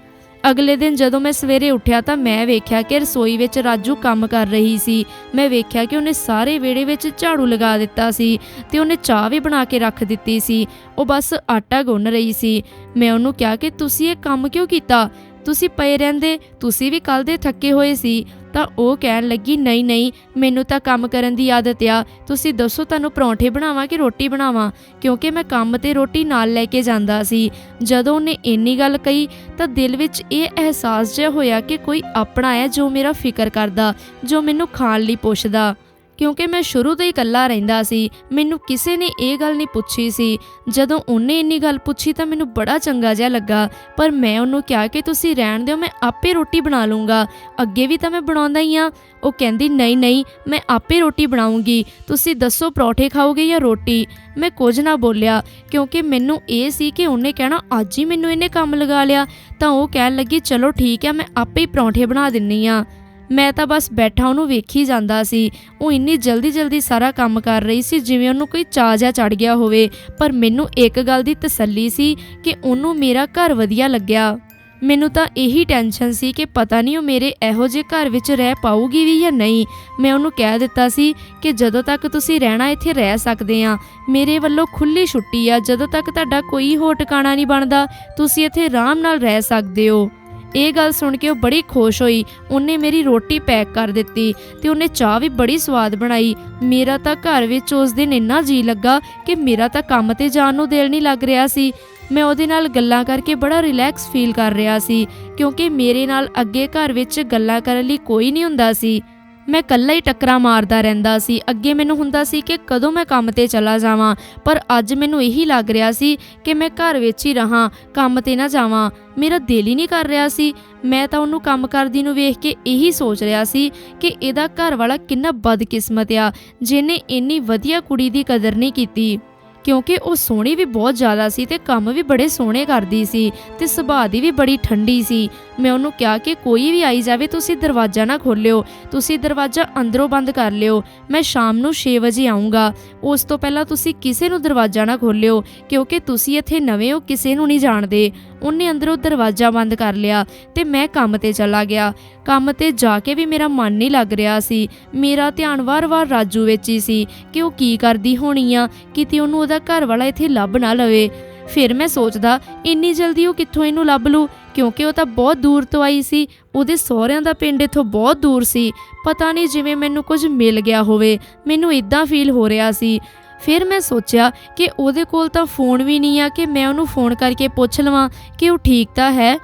ਅਗਲੇ ਦਿਨ ਜਦੋਂ ਮੈਂ ਸਵੇਰੇ ਉੱਠਿਆ ਤਾਂ ਮੈਂ ਵੇਖਿਆ ਕਿ ਰਸੋਈ ਵਿੱਚ ਰਾਜੂ ਕੰਮ ਕਰ ਰਹੀ ਸੀ। ਮੈਂ ਵੇਖਿਆ ਕਿ ਉਹਨੇ ਸਾਰੇ ਵਿਹੜੇ ਵਿੱਚ ਝਾੜੂ ਲਗਾ ਦਿੱਤਾ ਸੀ ਤੇ ਉਹਨੇ ਚਾਹ ਵੀ ਬਣਾ ਕੇ ਰੱਖ ਦਿੱਤੀ ਸੀ। ਉਹ ਬਸ ਆਟਾ ਗੁੰਨ ਰਹੀ ਸੀ। ਮੈਂ ਉਹਨੂੰ ਕਿਹਾ ਕਿ ਤੁਸੀਂ ਇਹ ਕੰਮ ਕਿਉਂ ਕੀਤਾ? ਤੁਸੀਂ ਪਏ ਰਹਿੰਦੇ, ਤੁਸੀਂ ਵੀ ਕੱਲ ਦੇ ਥੱਕੇ ਹੋਏ ਸੀ, ਤਾਂ ਉਹ ਕਹਿਣ ਲੱਗੀ, ਨਹੀਂ ਨਹੀਂ, ਮੈਨੂੰ ਤਾਂ ਕੰਮ ਕਰਨ ਦੀ ਆਦਤ ਆ। ਤੁਸੀਂ ਦੱਸੋ ਤੁਹਾਨੂੰ ਪਰੌਂਠੇ ਬਣਾਵਾਂ ਕਿ ਰੋਟੀ ਬਣਾਵਾਂ? ਕਿਉਂਕਿ ਮੈਂ ਕੰਮ ਤੇ ਰੋਟੀ ਨਾਲ ਲੈ ਕੇ ਜਾਂਦਾ ਸੀ। ਜਦੋਂ ਉਹਨੇ ਇੰਨੀ ਗੱਲ ਕਹੀ, ਤਾਂ ਦਿਲ ਵਿੱਚ ਇਹ ਅਹਿਸਾਸ ਜਿਹਾ ਹੋਇਆ ਕਿ ਕੋਈ ਆਪਣਾ ਹੈ ਜੋ ਮੇਰਾ ਫਿਕਰ ਕਰਦਾ, ਜੋ ਮੈਨੂੰ ਖਾਣ ਲਈ ਪੁੱਛਦਾ। ਕਿਉਂਕਿ ਮੈਂ ਸ਼ੁਰੂ ਤੋਂ ਹੀ ਇਕੱਲਾ ਰਹਿੰਦਾ ਸੀ, ਮੈਨੂੰ ਕਿਸੇ ਨੇ ਇਹ ਗੱਲ ਨਹੀਂ ਪੁੱਛੀ ਸੀ। ਜਦੋਂ ਉਹਨੇ ਇੰਨੀ ਗੱਲ ਪੁੱਛੀ ਤਾਂ ਮੈਨੂੰ ਬੜਾ ਚੰਗਾ ਜਿਹਾ ਲੱਗਾ, ਪਰ ਮੈਂ ਉਹਨੂੰ ਕਿਹਾ ਕਿ ਤੁਸੀਂ ਰਹਿਣ ਦਿਓ, ਮੈਂ ਆਪੇ ਰੋਟੀ ਬਣਾ ਲੂੰਗਾ। ਅੱਗੇ ਵੀ ਤਾਂ ਮੈਂ ਬਣਾਉਂਦਾ ਹੀ ਆ ਉਹ ਕਹਿੰਦੀ, ਨਹੀਂ ਨਹੀਂ, ਮੈਂ ਆਪੇ ਰੋਟੀ ਬਣਾਉਂਗੀ। ਤੁਸੀਂ ਦੱਸੋ ਪਰੌਠੇ ਖਾਓਗੇ ਜਾਂ ਰੋਟੀ? ਮੈਂ ਕੁਝ ਨਾ ਬੋਲਿਆ, ਕਿਉਂਕਿ ਮੈਨੂੰ ਇਹ ਸੀ ਕਿ ਉਹਨੇ ਕਹਿਣਾ, ਅੱਜ ਹੀ ਮੈਨੂੰ ਇਹਨੇ ਕੰਮ ਲਗਾ ਲਿਆ। ਤਾਂ ਉਹ ਕਹਿਣ ਲੱਗੀ, ਚਲੋ ਠੀਕ ਹੈ, ਮੈਂ ਆਪੇ ਹੀ ਪਰੌਂਠੇ ਬਣਾ ਦਿੰਨੀ ਆ ਮੈਂ ਤਾਂ ਬਸ ਬੈਠਾ ਉਹਨੂੰ ਵੇਖੀ ਜਾਂਦਾ ਸੀ। ਉਹ ਇੰਨੀ ਜਲਦੀ ਜਲਦੀ ਸਾਰਾ ਕੰਮ ਕਰ ਰਹੀ ਸੀ, ਜਿਵੇਂ ਉਹਨੂੰ ਕੋਈ ਚਾਅ ਜਿਹਾ ਚੜ ਗਿਆ ਹੋਵੇ। ਪਰ ਮੈਨੂੰ ਇੱਕ ਗੱਲ ਦੀ ਤਸੱਲੀ ਸੀ ਕਿ ਉਹਨੂੰ ਮੇਰਾ ਘਰ ਵਧੀਆ ਲੱਗਿਆ। ਮੈਨੂੰ ਤਾਂ ਇਹੀ ਟੈਨਸ਼ਨ ਸੀ ਕਿ ਪਤਾ ਨਹੀਂ ਉਹ ਮੇਰੇ ਇਹੋ ਜਿਹੇ ਘਰ ਵਿੱਚ ਰਹਿ ਪਾਊਗੀ ਵੀ ਜਾਂ ਨਹੀਂ। ਮੈਂ ਉਹਨੂੰ ਕਹਿ ਦਿੱਤਾ ਸੀ ਕਿ ਜਦੋਂ ਤੱਕ ਤੁਸੀਂ ਰਹਿਣਾ ਇੱਥੇ ਰਹਿ ਸਕਦੇ ਆ, ਮੇਰੇ ਵੱਲੋਂ ਖੁੱਲੀ ਛੁੱਟੀ ਆ, ਜਦੋਂ ਤੱਕ ਤੁਹਾਡਾ ਕੋਈ ਹੋਰ ਟਿਕਾਣਾ ਨਹੀਂ ਬਣਦਾ, ਤੁਸੀਂ ਇੱਥੇ ਆਰਾਮ ਨਾਲ ਰਹਿ ਸਕਦੇ ਹੋ। ਇਹ ਗੱਲ ਸੁਣ ਕੇ ਉਹ ਬੜੀ ਖੁਸ਼ ਹੋਈ। ਉਹਨੇ ਮੇਰੀ ਰੋਟੀ ਪੈਕ ਕਰ ਦਿੱਤੀ ਤੇ ਉਹਨੇ ਚਾਹ ਵੀ ਬੜੀ ਸਵਾਦ ਬਣਾਈ। ਮੇਰਾ ਤਾਂ ਘਰ ਵਿੱਚ ਉਸ ਦਿਨ ਇੰਨਾ ਜੀ ਲੱਗਾ ਕਿ ਮੇਰਾ ਤਾਂ ਕੰਮ ਤੇ ਜਾਣ ਨੂੰ ਦਿਲ ਨਹੀਂ ਲੱਗ ਰਿਹਾ ਸੀ। ਮੈਂ ਉਹਦੇ ਨਾਲ ਗੱਲਾਂ ਕਰਕੇ ਬੜਾ ਰਿਲੈਕਸ ਫੀਲ ਕਰ ਰਿਹਾ ਸੀ, ਕਿਉਂਕਿ ਮੇਰੇ ਨਾਲ ਅੱਗੇ ਘਰ ਵਿੱਚ ਗੱਲਾਂ ਕਰਨ ਲਈ ਕੋਈ ਨਹੀਂ ਹੁੰਦਾ ਸੀ। ਮੈਂ ਇਕੱਲਾ ਹੀ ਟੱਕਰਾ ਮਾਰਦਾ ਰਹਿੰਦਾ ਸੀ। ਅੱਗੇ ਮੈਨੂੰ ਹੁੰਦਾ ਸੀ ਕਿ ਕਦੋਂ ਮੈਂ ਕੰਮ ਤੇ ਚਲਾ ਜਾਵਾਂ, ਪਰ ਅੱਜ ਮੈਨੂੰ ਇਹੀ ਲੱਗ ਰਿਹਾ ਸੀ ਕਿ ਮੈਂ ਘਰ ਵਿੱਚ ਹੀ ਰਹਾ, ਕੰਮ ਤੇ ਨਾ ਜਾਵਾਂ। ਮੇਰਾ ਦਿਲ ਹੀ ਨਹੀਂ ਕਰ ਰਿਹਾ ਸੀ। ਮੈਂ ਤਾਂ ਉਹਨੂੰ ਕੰਮ ਕਰਦੀ ਨੂੰ ਵੇਖ ਕੇ ਇਹੀ ਸੋਚ ਰਿਹਾ ਸੀ ਕਿ ਇਹਦਾ ਘਰ ਵਾਲਾ ਕਿੰਨਾ ਬਦਕਿਸਮਤ ਆ, ਜਿਹਨੇ ਇੰਨੀ ਵਧੀਆ ਕੁੜੀ ਦੀ ਕਦਰ ਨਹੀਂ ਕੀਤੀ। ਕਿਉਂਕਿ ਉਹ ਸੋਹਣੀ ਵੀ ਬਹੁਤ ਜ਼ਿਆਦਾ ਸੀ ਤੇ ਕੰਮ ਵੀ ਬੜੇ ਸੋਹਣੇ ਕਰਦੀ ਸੀ ਤੇ ਸੁਭਾਅ ਦੀ ਵੀ ਬੜੀ ਠੰਡੀ ਸੀ। ਮੈਂ ਉਹਨੂੰ ਕਿਹਾ ਕਿ ਕੋਈ ਵੀ ਆਈ ਜਾਵੇ, ਤੁਸੀਂ ਦਰਵਾਜ਼ਾ ਨਾ ਖੋਲਿਓ, ਤੁਸੀਂ ਦਰਵਾਜ਼ਾ ਅੰਦਰੋਂ ਬੰਦ ਕਰ ਲਿਓ, ਮੈਂ ਸ਼ਾਮ ਨੂੰ 6 ਵਜੇ ਆਉਂਗਾ ਉਸ ਤੋਂ ਪਹਿਲਾਂ ਤੁਸੀਂ ਕਿਸੇ ਨੂੰ ਦਰਵਾਜ਼ਾ ਨਾ ਖੋਲਿਓ, ਕਿਉਂਕਿ ਤੁਸੀਂ ਇੱਥੇ ਨਵੇਂ ਹੋ, ਕਿਸੇ ਨੂੰ ਨਹੀਂ ਜਾਣਦੇ। ਉਹਨੇ ਅੰਦਰੋਂ ਦਰਵਾਜ਼ਾ ਬੰਦ ਕਰ ਲਿਆ ਤੇ ਮੈਂ ਕੰਮ ਤੇ ਚਲਾ ਗਿਆ। ਕੰਮ ਤੇ ਜਾ ਕੇ ਵੀ ਮੇਰਾ ਮਨ ਨਹੀਂ ਲੱਗ ਰਿਹਾ ਸੀ। ਮੇਰਾ ਧਿਆਨ ਵਾਰ-ਵਾਰ ਰਾਜੂ ਵਿੱਚ ਹੀ ਸੀ ਕਿ ਉਹ ਕੀ ਕਰਦੀ ਹੋਣੀ ਆ, ਕਿਤੇ ਉਹਨੂੰ ਉਹਦਾ ਘਰ ਵਾਲਾ ਇੱਥੇ ਲੱਭ ਨਾ ਲਵੇ। ਫਿਰ ਮੈਂ ਸੋਚਦਾ, ਇੰਨੀ ਜਲਦੀ ਉਹ ਕਿੱਥੋਂ ਇਹਨੂੰ ਲੱਭ ਲੂ? ਕਿਉਂਕਿ ਉਹ ਤਾਂ ਬਹੁਤ ਦੂਰ ਤੋਂ ਆਈ ਸੀ। ਉਹਦੇ ਸਹੁਰਿਆਂ ਦਾ ਪਿੰਡ ਇੱਥੋਂ ਬਹੁਤ ਦੂਰ ਸੀ। ਪਤਾ ਨਹੀਂ ਜਿਵੇਂ ਮੈਨੂੰ ਕੁਝ ਮਿਲ ਗਿਆ ਹੋਵੇ। ਮੈਨੂੰ ਇਦਾਂ ਫੀਲ ਹੋ ਰਿਹਾ ਸੀ। ਫਿਰ ਮੈਂ ਸੋਚਿਆ ਕਿ ਉਹਦੇ ਕੋਲ ਤਾਂ ਫੋਨ ਵੀ ਨਹੀਂ ਆ ਕਿ ਮੈਂ ਉਹਨੂੰ ਫੋਨ ਕਰਕੇ ਪੁੱਛ ਲਵਾਂ ਕਿ ਉਹ ਠੀਕ ਤਾਂ ਹੈ।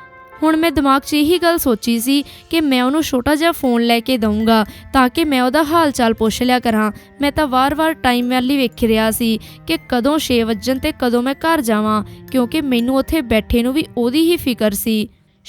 ਹੁਣ ਮੈਂ ਦਿਮਾਗ 'ਚ ਇਹੀ ਗੱਲ ਸੋਚੀ ਸੀ ਕਿ ਮੈਂ ਉਹਨੂੰ ਛੋਟਾ ਜਿਹਾ ਫੋਨ ਲੈ ਕੇ ਦਊਂਗਾ ਤਾਂ ਕਿ ਮੈਂ ਉਹਦਾ ਹਾਲ ਚਾਲ ਪੁੱਛ ਲਿਆ ਕਰਾਂ। ਮੈਂ ਤਾਂ ਵਾਰ-ਵਾਰ ਟਾਈਮ ਵੈਲੀ ਵੇਖ ਰਿਹਾ ਸੀ ਕਿ ਕਦੋਂ 6 ਵਜਣ ਤੇ ਕਦੋਂ ਮੈਂ ਘਰ ਜਾਵਾਂ ਕਿਉਂਕਿ ਮੈਨੂੰ ਉੱਥੇ ਬੈਠੇ ਨੂੰ ਵੀ ਉਹਦੀ ਹੀ ਫਿਕਰ ਸੀ।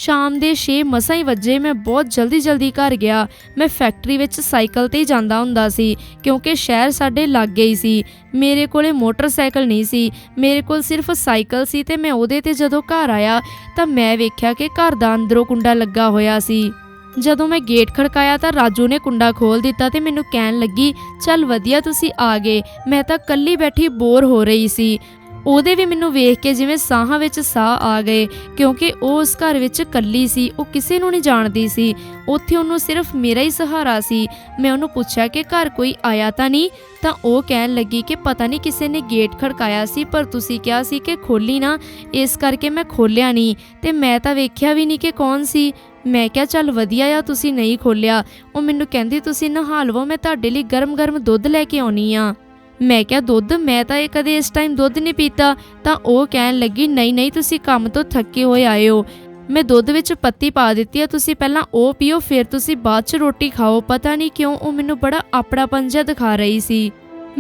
ਸ਼ਾਮ ਦੇ 6 ਮਸਾਂ ਹੀ ਵਜੇ, ਮੈਂ ਬਹੁਤ ਜਲਦੀ-ਜਲਦੀ ਘਰ ਗਿਆ। ਮੈਂ ਫੈਕਟਰੀ ਵਿੱਚ ਸਾਈਕਲ ਤੇ ਹੀ ਜਾਂਦਾ ਹੁੰਦਾ ਸੀ, ਕਿਉਂਕਿ ਸ਼ਹਿਰ ਸਾਡੇ ਲਾਗੇ ਹੀ ਸੀ। ਮੇਰੇ ਕੋਲੇ ਮੋਟਰਸਾਈਕਲ ਨਹੀਂ ਸੀ, ਮੇਰੇ ਕੋਲ ਸਿਰਫ ਸਾਈਕਲ ਸੀ ਤੇ ਮੈਂ ਉਹਦੇ ਤੇ ਜਦੋਂ ਘਰ ਆਇਆ, ਤਾਂ ਮੈਂ ਵੇਖਿਆ ਕਿ ਘਰ ਦਾ ਅੰਦਰੋਂ ਕੁੰਡਾ ਲੱਗਾ ਹੋਇਆ ਸੀ। ਜਦੋਂ ਮੈਂ ਗੇਟ ਖੜਕਾਇਆ ਤਾਂ ਰਾਜੂ ਨੇ ਕੁੰਡਾ ਖੋਲ ਦਿੱਤਾ ਤੇ ਮੈਨੂੰ ਕਹਿਣ ਲੱਗੀ, ਚੱਲ ਵਧੀਆ ਤੁਸੀਂ ਆ ਗਏ, ਮੈਂ ਤਾਂ ਕੱਲੀ ਬੈਠੀ ਬੋਰ ਹੋ ਰਹੀ ਸੀ। ਉਹਦੇ ਵੀ ਮੈਨੂੰ ਵੇਖ ਕੇ ਜਿਵੇਂ ਸਾਹਾਂ ਵਿੱਚ ਸਾਹ ਆ ਗਏ, ਕਿਉਂਕਿ ਉਹ ਉਸ ਘਰ ਵਿੱਚ ਇਕੱਲੀ ਸੀ, ਉਹ ਕਿਸੇ ਨੂੰ ਨਹੀਂ ਜਾਣਦੀ ਸੀ। ਉੱਥੇ ਉਹਨੂੰ ਸਿਰਫ ਮੇਰਾ ਹੀ ਸਹਾਰਾ ਸੀ। ਮੈਂ ਉਹਨੂੰ ਪੁੱਛਿਆ ਕਿ ਘਰ ਕੋਈ ਆਇਆ ਤਾਂ ਨਹੀਂ? ਤਾਂ ਉਹ ਕਹਿਣ ਲੱਗੀ ਕਿ ਪਤਾ ਨਹੀਂ ਕਿਸੇ ਨੇ ਗੇਟ ਖੜਕਾਇਆ ਸੀ, ਪਰ ਤੁਸੀਂ ਕਿਹਾ ਸੀ ਕਿ ਖੋਲੀ ਨਾ, ਇਸ ਕਰਕੇ ਮੈਂ ਖੋਲਿਆ ਨਹੀਂ। ਤੇ ਮੈਂ ਤਾਂ ਵੇਖਿਆ ਵੀ ਨਹੀਂ ਕਿ ਕੌਣ ਸੀ। ਮੈਂ ਕਿਹਾ, ਚੱਲ ਵਧੀਆ ਆ, ਤੁਸੀਂ ਨਹੀਂ ਖੋਲਿਆ ਉਹ ਮੈਨੂੰ ਕਹਿੰਦੀ, ਤੁਸੀਂ ਨਹਾ ਲਵੋ, ਮੈਂ ਤੁਹਾਡੇ ਲਈ ਗਰਮ-ਗਰਮ ਦੁੱਧ ਲੈ ਕੇ ਆਉਣੀ ਆ। ਮੈਂ ਕਿਹਾ, ਦੁੱਧ, ਮੈਂ ਤਾਂ ਇਹ ਕਦੇ ਇਸ ਟਾਈਮ ਦੁੱਧ ਨਹੀਂ ਪੀਤਾ। ਤਾਂ ਉਹ ਕਹਿਣ ਲੱਗੀ, ਨਹੀਂ ਨਹੀਂ, ਤੁਸੀਂ ਕੰਮ ਤੋਂ ਥੱਕੇ ਹੋਏ ਆਏ ਹੋ। ਮੈਂ ਦੁੱਧ ਵਿੱਚ ਪੱਤੀ ਪਾ ਦਿੱਤੀ ਆ, ਤੁਸੀਂ ਪਹਿਲਾਂ ਉਹ ਪੀਓ, ਫਿਰ ਤੁਸੀਂ ਬਾਅਦ ਚ ਰੋਟੀ ਖਾਓ। ਪਤਾ ਨਹੀਂ ਕਿਉਂ ਉਹ ਮੈਨੂੰ ਬੜਾ ਆਪਣਾਪਨ ਜਿਹਾ ਦਿਖਾ ਰਹੀ ਸੀ।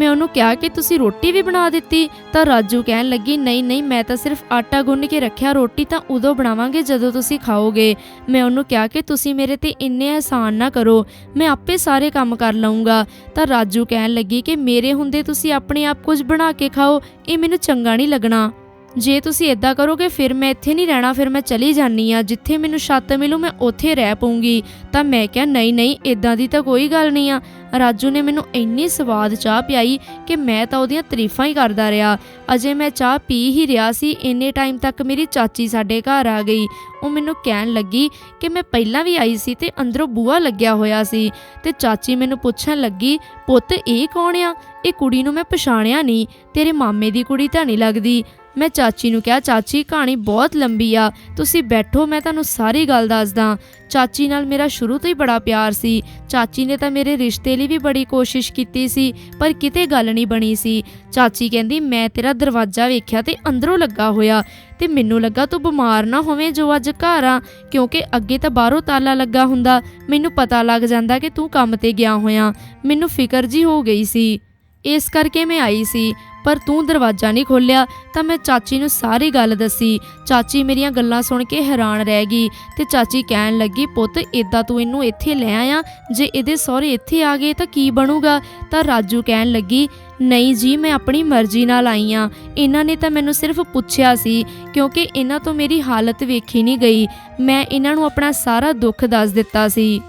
ਮੈਂ ਉਹਨੂੰ ਕਿਹਾ ਕਿ ਤੁਸੀਂ ਰੋਟੀ ਵੀ ਬਣਾ ਦਿੱਤੀ, ਤਾਂ ਰਾਜੂ ਕਹਿਣ ਲੱਗੀ, ਨਹੀਂ ਨਹੀਂ, ਮੈਂ ਤਾਂ ਸਿਰਫ ਆਟਾ ਗੁੰਨ ਕੇ ਰੱਖਿਆ, ਰੋਟੀ ਤਾਂ ਉਦੋਂ ਬਣਾਵਾਂਗੇ ਜਦੋਂ ਤੁਸੀਂ ਖਾਓਗੇ। ਮੈਂ ਉਹਨੂੰ ਕਿਹਾ ਕਿ ਤੁਸੀਂ ਮੇਰੇ ਤੇ ਇੰਨੇ ਅਹਿਸਾਨ ਨਾ ਕਰੋ, ਮੈਂ ਆਪੇ ਸਾਰੇ ਕੰਮ ਕਰ ਲਵਾਂਗਾ ਤਾਂ ਰਾਜੂ ਕਹਿਣ ਲੱਗੀ ਕਿ ਮੇਰੇ ਹੁੰਦੇ ਤੁਸੀਂ ਆਪਣੇ ਆਪ ਕੁਝ ਬਣਾ ਕੇ ਖਾਓ, ਇਹ ਮੈਨੂੰ ਚੰਗਾ ਨਹੀਂ ਲੱਗਣਾ। ਜੇ ਤੁਸੀਂ ਇਦਾਂ ਕਰੋਗੇ, ਫਿਰ ਮੈਂ ਇੱਥੇ ਨਹੀਂ ਰਹਿਣਾ, ਫਿਰ ਮੈਂ ਚਲੀ ਜਾਨੀ ਆ ਜਿੱਥੇ ਮੈਨੂੰ ਛੱਤ ਮਿਲੂ, ਮੈਂ ਉੱਥੇ ਰਹਿ ਪਊਂਗੀ। ਤਾਂ ਮੈਂ ਕਿਹਾ, ਨਹੀਂ ਨਹੀਂ ਇਦਾਂ ਦੀ ਤਾਂ ਕੋਈ ਗੱਲ ਨਹੀਂ ਆ। ਰਾਜੂ ਨੇ ਮੈਨੂੰ ਇੰਨੀ ਸਵਾਦ ਚਾਹ ਪਿਆਈ ਕਿ ਮੈਂ ਤਾਂ ਉਹਦੀਆਂ ਤਾਰੀਫਾਂ ਹੀ ਕਰਦਾ ਰਿਹਾ। ਅਜੇ ਮੈਂ ਚਾਹ ਪੀ ਹੀ ਰਿਹਾ ਸੀ, ਇੰਨੇ ਟਾਈਮ ਤੱਕ ਮੇਰੀ ਚਾਚੀ ਸਾਡੇ ਘਰ ਆ ਗਈ। ਉਹ ਮੈਨੂੰ ਕਹਿਣ ਲੱਗੀ ਕਿ ਮੈਂ ਪਹਿਲਾਂ ਵੀ ਆਈ ਸੀ ਤੇ ਅੰਦਰੋਂ ਬੂਹਾ ਲੱਗਿਆ ਹੋਇਆ ਸੀ। ਤੇ ਚਾਚੀ ਮੈਨੂੰ ਪੁੱਛਣ ਲੱਗੀ, ਪੁੱਤ, ਇਹ ਕੌਣ ਆ? ਇਹ ਕੁੜੀ ਨੂੰ ਮੈਂ ਪਛਾਣਿਆ ਨਹੀਂ। ਤੇਰੇ ਮਾਮੇ ਦੀ ਕੁੜੀ ਤਾਂ ਨਹੀਂ ਲੱਗਦੀ। ਮੈਂ ਚਾਚੀ ਨੂੰ ਕਿਹਾ, ਚਾਚੀ, ਕਹਾਣੀ ਬਹੁਤ ਲੰਬੀ ਆ। ਤੁਸੀਂ ਬੈਠੋ, ਮੈਂ ਤੁਹਾਨੂੰ ਸਾਰੀ ਗੱਲ ਦੱਸਦਾ। ਚਾਚੀ ਨਾਲ ਮੇਰਾ ਸ਼ੁਰੂ ਤੋਂ ਹੀ ਬੜਾ ਪਿਆਰ ਸੀ। ਚਾਚੀ ਨੇ ਤਾਂ ਮੇਰੇ ਰਿਸ਼ਤੇ ਲਈ ਵੀ ਬੜੀ ਕੋਸ਼ਿਸ਼ ਕੀਤੀ ਸੀ, ਪਰ ਕਿਤੇ ਗੱਲ ਨਹੀਂ ਬਣੀ ਸੀ। ਚਾਚੀ ਕਹਿੰਦੀ, ਮੈਂ ਤੇਰਾ ਦਰਵਾਜ਼ਾ ਵੇਖਿਆ ਤੇ ਅੰਦਰੋਂ ਲੱਗਾ ਹੋਇਆ ਤੇ ਮੈਨੂੰ ਲੱਗਾ ਤੂੰ ਬਿਮਾਰ ਨਾ ਹੋਵੇਂ ਜੋ ਅੱਜ ਘਰ ਆ, ਕਿਉਂਕਿ ਅੱਗੇ ਤਾਂ ਬਾਹਰੋਂ ਤਾਲਾ ਲੱਗਾ ਹੁੰਦਾ। ਮੈਨੂੰ ਪਤਾ ਲੱਗ ਜਾਂਦਾ ਕਿ ਤੂੰ ਕੰਮ ਤੇ ਗਿਆ ਹੋਇਆ। ਮੈਨੂੰ ਫਿਕਰ ਜੀ ਹੋ ਗਈ ਸੀ। ਇਸ ਕਰਕੇ ਮੈਂ ਆਈ ਸੀ। ਪਰ ਤੂੰ ਦਰਵਾਜ਼ਾ ਨਹੀਂ ਖੋਲਿਆ ਤਾਂ ਮੈਂ ਚਾਚੀ ਨੂੰ ਸਾਰੀ ਗੱਲ ਦੱਸੀ। ਚਾਚੀ ਮੇਰੀਆਂ ਗੱਲਾਂ ਸੁਣ ਕੇ ਹੈਰਾਨ ਰਹਿ ਗਈ ਤੇ ਚਾਚੀ ਕਹਿਣ ਲੱਗੀ, ਪੁੱਤ ਇਦਾਂ ਤੂੰ ਇਹਨੂੰ ਇੱਥੇ ਲੈ ਆਇਆ? ਜੇ ਇਹਦੇ ਸਹੁਰੇ ਇੱਥੇ ਆ ਗਏ ਤਾਂ ਕੀ ਬਣੂਗਾ? ਤਾਂ ਰਾਜੂ ਕਹਿਣ ਲੱਗੀ, ਨਹੀਂ ਜੀ, ਮੈਂ ਆਪਣੀ ਮਰਜ਼ੀ ਨਾਲ ਆਈ ਆ। ਇਹਨਾਂ ਨੇ ਤਾਂ ਮੈਨੂੰ ਸਿਰਫ ਪੁੱਛਿਆ ਸੀ, ਕਿਉਂਕਿ ਇਹਨਾਂ ਤੋਂ ਮੇਰੀ ਹਾਲਤ ਵੇਖੀ ਨਹੀਂ ਗਈ। ਮੈਂ ਇਹਨਾਂ ਨੂੰ ਆਪਣਾ ਸਾਰਾ ਦੁੱਖ ਦੱਸ ਦਿੱਤਾ ਸੀ।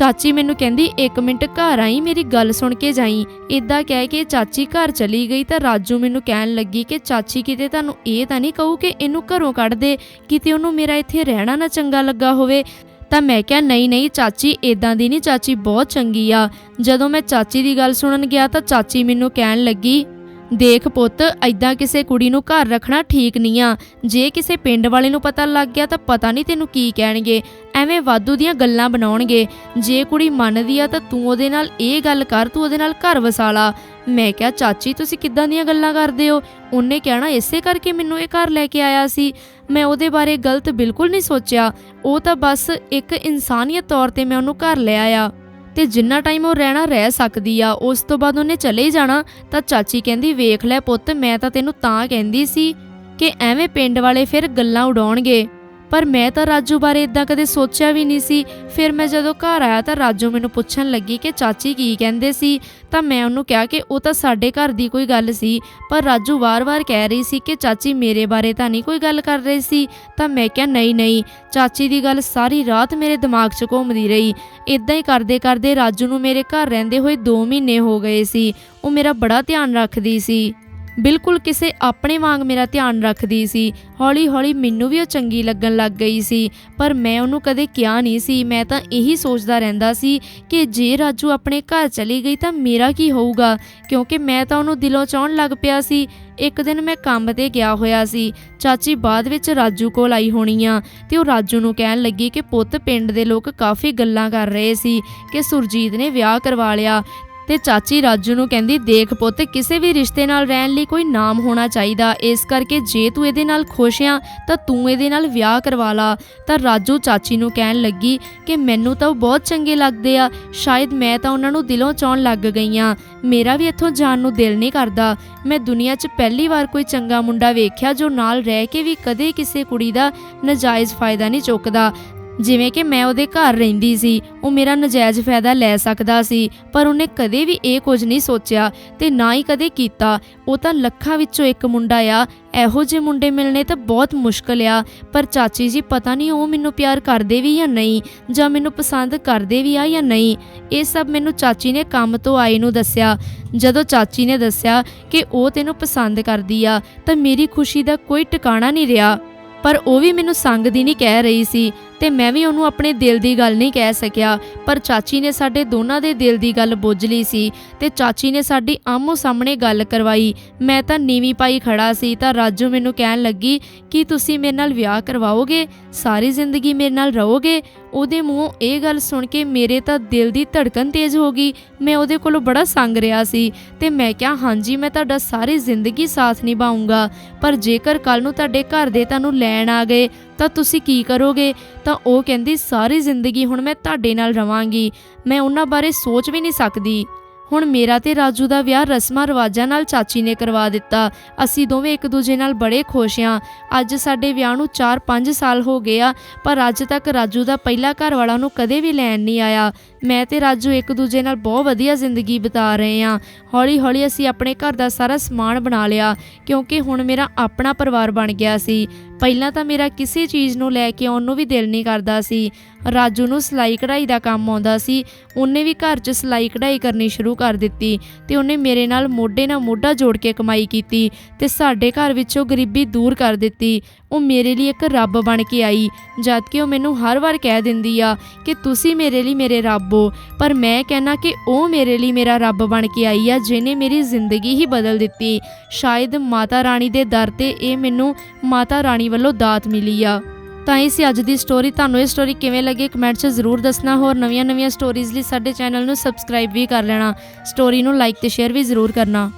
ਚਾਚੀ ਮੈਨੂੰ ਕਹਿੰਦੀ 1 ਮਿੰਟ ਘਰ ਆਈ, ਮੇਰੀ ਗੱਲ ਸੁਣ ਕੇ ਜਾਈ। ਇਦਾਂ ਕਹਿ ਕੇ ਚਾਚੀ ਘਰ ਚਲੀ ਗਈ ਤਾਂ ਰਾਜੂ ਮੈਨੂੰ ਕਹਿਣ ਲੱਗੀ ਕਿ ਚਾਚੀ ਕਿਤੇ ਤੁਹਾਨੂੰ ਇਹ ਤਾਂ ਨਹੀਂ ਕਹੂ ਕਿ ਇਹਨੂੰ ਘਰੋਂ ਕੱਢ ਦੇ, ਕਿਤੇ ਉਹਨੂੰ ਮੇਰਾ ਇੱਥੇ ਰਹਿਣਾ ਨਾ ਚੰਗਾ ਲੱਗਾ ਹੋਵੇ। ਤਾਂ ਮੈਂ ਕਿਹਾ, ਨਹੀਂ ਨਹੀਂ ਚਾਚੀ ਇਦਾਂ ਦੀ ਨਹੀਂ, ਚਾਚੀ ਬਹੁਤ ਚੰਗੀ ਆ। ਜਦੋਂ ਮੈਂ ਚਾਚੀ ਦੀ ਗੱਲ ਸੁਣਨ ਗਿਆ ਤਾਂ ਚਾਚੀ ਮੈਨੂੰ ਕਹਿਣ ਲੱਗੀ, ਦੇਖ ਪੁੱਤ ਐਦਾਂ ਕਿਸੇ ਕੁੜੀ ਨੂੰ ਘਰ ਰੱਖਣਾ ਠੀਕ ਨਹੀਂ ਆ। ਜੇ ਕਿਸੇ ਪਿੰਡ ਵਾਲੇ ਨੂੰ ਪਤਾ ਲੱਗ ਗਿਆ ਤਾਂ ਪਤਾ ਨਹੀਂ ਤੈਨੂੰ ਕੀ ਕਹਿਣਗੇ। ਐਵੇਂ ਵਾਧੂ ਦੀਆਂ ਗੱਲਾਂ ਬਣਾਉਣਗੇ। ਜੇ ਕੁੜੀ ਮੰਨਦੀ ਆ ਤਾਂ ਤੂੰ ਉਹਦੇ ਨਾਲ ਇਹ ਗੱਲ ਕਰ, ਤੂੰ ਉਹਦੇ ਨਾਲ ਘਰ ਵਸਾ ਲਾ ਮੈਂ ਕਿਹਾ, ਚਾਚੀ, ਤੁਸੀਂ ਕਿੱਦਾਂ ਦੀਆਂ ਗੱਲਾਂ ਕਰਦੇ ਹੋ? ਉਹਨੇ ਕਹਿਣਾ, ਇਸੇ ਕਰਕੇ ਮੈਨੂੰ ਇਹ ਘਰ ਲੈ ਕੇ ਆਇਆ ਸੀ। ਮੈਂ ਉਹਦੇ ਬਾਰੇ ਗਲਤ ਬਿਲਕੁਲ ਨਹੀਂ ਸੋਚਿਆ। ਉਹ ਤਾਂ ਬਸ ਇੱਕ ਇਨਸਾਨੀਅਤ ਤੌਰ ਤੇ ਮੈਂ ਉਹਨੂੰ ਘਰ ਲੈ ਆਇਆ। ਤੇ ਜਿੰਨਾ ਟਾਈਮ ਉਹ ਰਹਿਣਾ ਰਹਿ ਸਕਦੀ ਆ, ਉਸ ਤੋਂ ਬਾਅਦ ਉਹਨੇ ਚਲੇ ਜਾਣਾ, ਤਾਂ ਚਾਚੀ ਕਹਿੰਦੀ, ਵੇਖ ਲੈ ਪੁੱਤ, ਮੈਂ ਤਾਂ ਤੈਨੂੰ ਤਾਂ ਕਹਿੰਦੀ ਸੀ ਕਿ ਐਵੇਂ ਪਿੰਡ ਵਾਲੇ ਫਿਰ ਗੱਲਾਂ ਉਡਾਉਣਗੇ। ਪਰ ਮੈਂ ਤਾਂ ਰਾਜੂ ਬਾਰੇ ਇਦਾਂ ਕਦੇ ਸੋਚਿਆ ਵੀ ਨਹੀਂ ਸੀ। ਫਿਰ ਮੈਂ ਜਦੋਂ ਘਰ ਆਇਆ ਤਾਂ ਰਾਜੂ ਮੈਨੂੰ ਪੁੱਛਣ ਲੱਗੀ ਕਿ ਚਾਚੀ ਕੀ ਕਹਿੰਦੇ ਸੀ। ਤਾਂ ਮੈਂ ਉਹਨੂੰ ਕਿਹਾ ਕਿ ਉਹ ਤਾਂ ਸਾਡੇ ਘਰ ਦੀ ਕੋਈ ਗੱਲ ਸੀ, ਪਰ ਰਾਜੂ ਵਾਰ-ਵਾਰ ਕਹਿ ਰਹੀ ਸੀ ਕਿ ਚਾਚੀ ਮੇਰੇ ਬਾਰੇ ਤਾਂ ਨਹੀਂ ਕੋਈ ਗੱਲ ਕਰ ਰਹੀ ਸੀ। ਤਾਂ ਮੈਂ ਕਿਹਾ, ਨਹੀਂ ਨਹੀਂ, ਚਾਚੀ ਦੀ ਗੱਲ ਸਾਰੀ ਰਾਤ ਮੇਰੇ ਦਿਮਾਗ 'ਚ ਘੁੰਮਦੀ ਰਹੀ। ਇਦਾਂ ਹੀ ਕਰਦੇ ਕਰਦੇ ਰਾਜੂ ਨੂੰ ਮੇਰੇ ਘਰ ਰਹਿੰਦੇ ਹੋਏ 2 ਮਹੀਨੇ ਹੋ ਗਏ ਸੀ। ਉਹ ਮੇਰਾ ਬੜਾ ਧਿਆਨ ਰੱਖਦੀ ਸੀ। ਬਿਲਕੁਲ ਕਿਸੇ ਆਪਣੇ ਵਾਂਗ ਮੇਰਾ ਧਿਆਨ ਰੱਖਦੀ ਸੀ। ਹੌਲੀ-ਹੌਲੀ ਮੈਨੂੰ ਵੀ ਉਹ ਚੰਗੀ ਲੱਗਣ ਲੱਗ ਗਈ ਸੀ, ਪਰ ਮੈਂ ਉਹਨੂੰ ਕਦੇ ਕਿਹਾ ਨਹੀਂ ਸੀ। ਮੈਂ ਤਾਂ ਇਹੀ ਸੋਚਦਾ ਰਹਿੰਦਾ ਸੀ ਕਿ ਜੇ ਰਾਜੂ ਆਪਣੇ ਘਰ ਚਲੀ ਗਈ ਤਾਂ ਮੇਰਾ ਕੀ ਹੋਊਗਾ, ਕਿਉਂਕਿ ਮੈਂ ਤਾਂ ਉਹਨੂੰ ਦਿਲੋਂ ਚਾਹਣ ਲੱਗ ਪਿਆ ਸੀ। ਇੱਕ ਦਿਨ ਮੈਂ ਕੰਮ ਤੇ ਗਿਆ ਹੋਇਆ ਸੀ। ਚਾਚੀ ਬਾਅਦ ਵਿੱਚ ਰਾਜੂ ਕੋਲ ਆਈ ਹੋਣੀ ਆ ਤੇ ਉਹ ਰਾਜੂ ਨੂੰ ਕਹਿਣ ਲੱਗੀ ਕਿ ਪੁੱਤ ਪਿੰਡ ਦੇ ਲੋਕ ਕਾਫੀ ਗੱਲਾਂ ਕਰ ਰਹੇ ਸੀ ਕਿ ਸੁਰਜੀਤ ਨੇ ਵਿਆਹ ਕਰਵਾ ਲਿਆ। ਤੇ ਚਾਚੀ ਰਾਜੂ ਨੂੰ ਕਹਿੰਦੀ, ਦੇਖ ਪੁੱਤ, ਕਿਸੇ ਵੀ ਰਿਸ਼ਤੇ ਨਾਲ ਰਹਿਣ ਲਈ ਕੋਈ ਨਾਮ ਹੋਣਾ ਚਾਹੀਦਾ। ਇਸ ਕਰਕੇ ਜੇ ਤੂੰ ਇਹਦੇ ਨਾਲ ਖੁਸ਼ ਆ, ਤਾਂ ਤੂੰ ਇਹਦੇ ਨਾਲ ਵਿਆਹ ਕਰਵਾ ਲਾ। ਤਾਂ ਰਾਜੂ ਚਾਚੀ ਨੂੰ ਕਹਿਣ ਲੱਗੀ ਕਿ ਮੈਨੂੰ ਤਾਂ ਉਹ ਬਹੁਤ ਚੰਗੇ ਲੱਗਦੇ ਆ। ਸ਼ਾਇਦ ਮੈਂ ਤਾਂ ਉਹਨਾਂ ਨੂੰ ਦਿਲੋਂ ਚਾਹਣ ਲੱਗ ਗਈ ਆ। ਮੇਰਾ ਵੀ ਇੱਥੋਂ ਜਾਣ ਨੂੰ ਦਿਲ ਨਹੀਂ ਕਰਦਾ। ਮੈਂ ਦੁਨੀਆ 'ਚ ਪਹਿਲੀ ਵਾਰ ਕੋਈ ਚੰਗਾ ਮੁੰਡਾ ਵੇਖਿਆ ਜੋ ਨਾਲ ਰਹਿ ਕੇ ਵੀ ਕਦੇ ਕਿਸੇ ਕੁੜੀ ਦਾ ਨਜਾਇਜ਼ ਫਾਇਦਾ ਨਹੀਂ ਚੁੱਕਦਾ। ਜਿਵੇਂ ਕਿ ਮੈਂ ਉਹਦੇ ਘਰ ਰਹਿੰਦੀ ਸੀ, ਉਹ ਮੇਰਾ ਨਜਾਇਜ਼ ਫਾਇਦਾ ਲੈ ਸਕਦਾ ਸੀ, ਪਰ ਉਹਨੇ ਕਦੇ ਵੀ ਇਹ ਕੁਝ ਨਹੀਂ ਸੋਚਿਆ ਤੇ ਨਾ ਹੀ ਕਦੇ ਕੀਤਾ। ਉਹ ਤਾਂ ਲੱਖਾਂ ਵਿੱਚੋਂ ਇੱਕ ਮੁੰਡਾ ਆ, ਇਹੋ ਜਿਹੇ ਮੁੰਡੇ ਮਿਲਣੇ ਤਾਂ ਬਹੁਤ ਮੁਸ਼ਕਲ ਆ, ਪਰ ਚਾਚੀ ਜੀ ਪਤਾ ਨਹੀਂ ਉਹ ਮੈਨੂੰ ਪਿਆਰ ਕਰਦੇ ਵੀ ਜਾਂ ਨਹੀਂ, ਜਾਂ ਮੈਨੂੰ ਪਸੰਦ ਕਰਦੇ ਵੀ ਆ ਜਾਂ ਨਹੀਂ। ਇਹ ਸਭ ਮੈਨੂੰ ਚਾਚੀ ਨੇ ਕੰਮ ਤੋਂ ਆਏ ਨੂੰ ਦੱਸਿਆ। ਜਦੋਂ ਚਾਚੀ ਨੇ ਦੱਸਿਆ ਕਿ ਉਹ ਤੈਨੂੰ ਪਸੰਦ ਕਰਦੀ ਆ, ਤਾਂ ਮੇਰੀ ਖੁਸ਼ੀ ਦਾ ਕੋਈ ਟਿਕਾਣਾ ਨਹੀਂ ਰਿਹਾ। ਪਰ ਉਹ ਵੀ ਮੈਨੂੰ ਸੰਗਦੀ ਨਹੀਂ ਕਹਿ ਰਹੀ ਸੀ। ਤੇ ਮੈਂ ਵੀ ਉਹਨੂੰ ਆਪਣੇ ਦਿਲ ਦੀ ਗੱਲ ਨਹੀਂ ਕਹਿ ਸਕਿਆ, ਪਰ ਚਾਚੀ ਨੇ ਸਾਡੇ ਦੋਨਾਂ ਦੇ ਦਿਲ ਦੀ ਗੱਲ ਬੁੱਝ ਲਈ ਸੀ ਤੇ ਚਾਚੀ ਨੇ ਸਾਡੀ ਆਮੋ ਸਾਹਮਣੇ ਗੱਲ ਕਰਵਾਈ। ਮੈਂ ਤਾਂ ਨੀਵੀਂ ਪਾਈ ਖੜਾ ਸੀ ਤਾਂ ਰਾਜੂ ਮੈਨੂੰ ਕਹਿਣ ਲੱਗੀ, ਕਿ ਤੁਸੀਂ ਮੇਰੇ ਨਾਲ ਵਿਆਹ ਕਰਵਾਓਗੇ? ਸਾਰੀ ਜ਼ਿੰਦਗੀ ਮੇਰੇ ਨਾਲ ਰਹੋਗੇ? ਉਹਦੇ ਮੂੰਹੋਂ ਇਹ ਗੱਲ ਸੁਣ ਕੇ ਮੇਰੇ ਤਾਂ ਦਿਲ ਦੀ ਧੜਕਨ ਤੇਜ਼ ਹੋ ਗਈ। ਮੈਂ ਉਹਦੇ ਕੋਲੋਂ ਬੜਾ ਸੰਗ ਰਿਹਾ ਸੀ ਤੇ ਮੈਂ ਕਿਹਾ, ਹਾਂਜੀ, ਮੈਂ ਤੁਹਾਡਾ ਸਾਰੀ ਜ਼ਿੰਦਗੀ ਸਾਥ ਨਿਭਾਉਂਗਾ ਪਰ ਜੇਕਰ ਕੱਲ ਨੂੰ ਤੁਹਾਡੇ ਘਰ ਦੇ ਤੁਹਾਨੂੰ ਲੈਣ ਆ ਗਏ, ਤਾਂ ਤੁਸੀਂ ਕੀ ਕਰੋਗੇ? ਤਾਂ ਤਾਂ ਉਹ ਕਹਿੰਦੀ, ਸਾਰੀ ਜ਼ਿੰਦਗੀ ਹੁਣ ਮੈਂ ਤੁਹਾਡੇ ਨਾਲ ਰਵਾਂਗੀ। ਮੈਂ ਉਹਨਾਂ ਬਾਰੇ ਸੋਚ ਵੀ ਨਹੀਂ ਸਕਦੀ। ਹੁਣ ਮੇਰਾ ਤੇ ਰਾਜੂ ਦਾ ਵਿਆਹ ਰਸਮਾਂ ਰਿਵਾਜਾਂ ਨਾਲ ਚਾਚੀ ਨੇ ਕਰਵਾ ਦਿੱਤਾ। ਅਸੀਂ ਦੋਵੇਂ ਇੱਕ ਦੂਜੇ ਨਾਲ ਬੜੇ ਖੁਸ਼ ਹਾਂ ਅੱਜ ਸਾਡੇ ਵਿਆਹ ਨੂੰ 4-5 ਸਾਲ ਹੋ ਗਏ ਆ, ਪਰ ਅੱਜ ਤੱਕ ਰਾਜੂ ਦਾ ਪਹਿਲਾ ਘਰ ਵਾਲਾ ਨੂੰ ਕਦੇ ਵੀ ਲੈਣ ਨਹੀਂ ਆਇਆ। ਮੈਂ ਤੇ ਰਾਜੂ ਇੱਕ ਦੂਜੇ ਨਾਲ ਬਹੁਤ ਵਧੀਆ ਜ਼ਿੰਦਗੀ ਬਿਤਾ ਰਹੇ ਹਾਂ। ਹੌਲੀ-ਹੌਲੀ ਅਸੀਂ ਆਪਣੇ ਘਰ ਦਾ ਸਾਰਾ ਸਮਾਨ ਬਣਾ ਲਿਆ, ਕਿਉਂਕਿ ਹੁਣ ਮੇਰਾ ਆਪਣਾ ਪਰਿਵਾਰ ਬਣ ਗਿਆ ਸੀ। ਪਹਿਲਾਂ ਤਾਂ ਮੇਰਾ ਕਿਸੇ ਚੀਜ਼ ਨੂੰ ਲੈ ਕੇ ਆਉਣ ਨੂੰ ਵੀ ਦਿਲ ਨਹੀਂ ਕਰਦਾ ਸੀ। ਰਾਜੂ ਨੂੰ ਸਿਲਾਈ ਕਢਾਈ ਦਾ ਕੰਮ ਆਉਂਦਾ ਸੀ। ਉਹਨੇ ਵੀ ਘਰ 'ਚ ਸਿਲਾਈ ਕਢਾਈ ਕਰਨੀ ਸ਼ੁਰੂ ਕਰ ਦਿੱਤੀ ਤੇ ਉਹਨੇ ਮੇਰੇ ਨਾਲ ਮੋਢੇ ਨਾਲ ਮੋਢਾ ਜੋੜ ਕੇ ਕਮਾਈ ਕੀਤੀ ਤੇ ਸਾਡੇ ਘਰ ਵਿੱਚੋਂ ਗਰੀਬੀ ਦੂਰ ਕਰ ਦਿੱਤੀ। ਉਹ ਮੇਰੇ ਲਈ ਇੱਕ ਰੱਬ ਬਣ ਕੇ ਆਈ, ਜਦ ਕਿ ਉਹ ਮੈਨੂੰ ਹਰ ਵਾਰ ਕਹਿ ਦਿੰਦੀ ਆ ਕਿ ਤੁਸੀਂ ਮੇਰੇ ਲਈ ਮੇਰੇ ਰੱਬ ਹੋ ਪਰ ਮੈਂ ਕਹਿਣਾ ਕਿ ਉਹ ਮੇਰੇ ਲਈ ਮੇਰਾ ਰੱਬ ਬਣ ਕੇ ਆਈ ਆ, ਜਿਹਨੇ ਮੇਰੀ ਜ਼ਿੰਦਗੀ ਹੀ ਬਦਲ ਦਿੱਤੀ। ਸ਼ਾਇਦ ਮਾਤਾ ਰਾਣੀ ਦੇ ਦਰ ਤੇ ਇਹ ਮੈਨੂੰ ਮਾਤਾ ਰਾਣੀ ਵੱਲੋਂ ਦਾਤ ਮਿਲੀ ਆ। ਤਾਂ ਇਹ ਸੀ ਅੱਜ ਦੀ ਸਟੋਰੀ ਤੁਹਾਨੂੰ ਇਹ ਸਟੋਰੀ ਕਿਵੇਂ ਲੱਗੀ ਕਮੈਂਟ 'ਚ ਜ਼ਰੂਰ ਦੱਸਣਾ। ਹੋਰ ਨਵੀਆਂ-ਨਵੀਆਂ ਸਟੋਰੀਜ਼ ਲਈ ਸਾਡੇ ਚੈਨਲ ਨੂੰ ਸਬਸਕ੍ਰਾਈਬ ਵੀ ਕਰ ਲੈਣਾ। ਸਟੋਰੀ ਨੂੰ ਲਾਈਕ ਤੇ ਸ਼ੇਅਰ ਵੀ ਜ਼ਰੂਰ ਕਰਨਾ।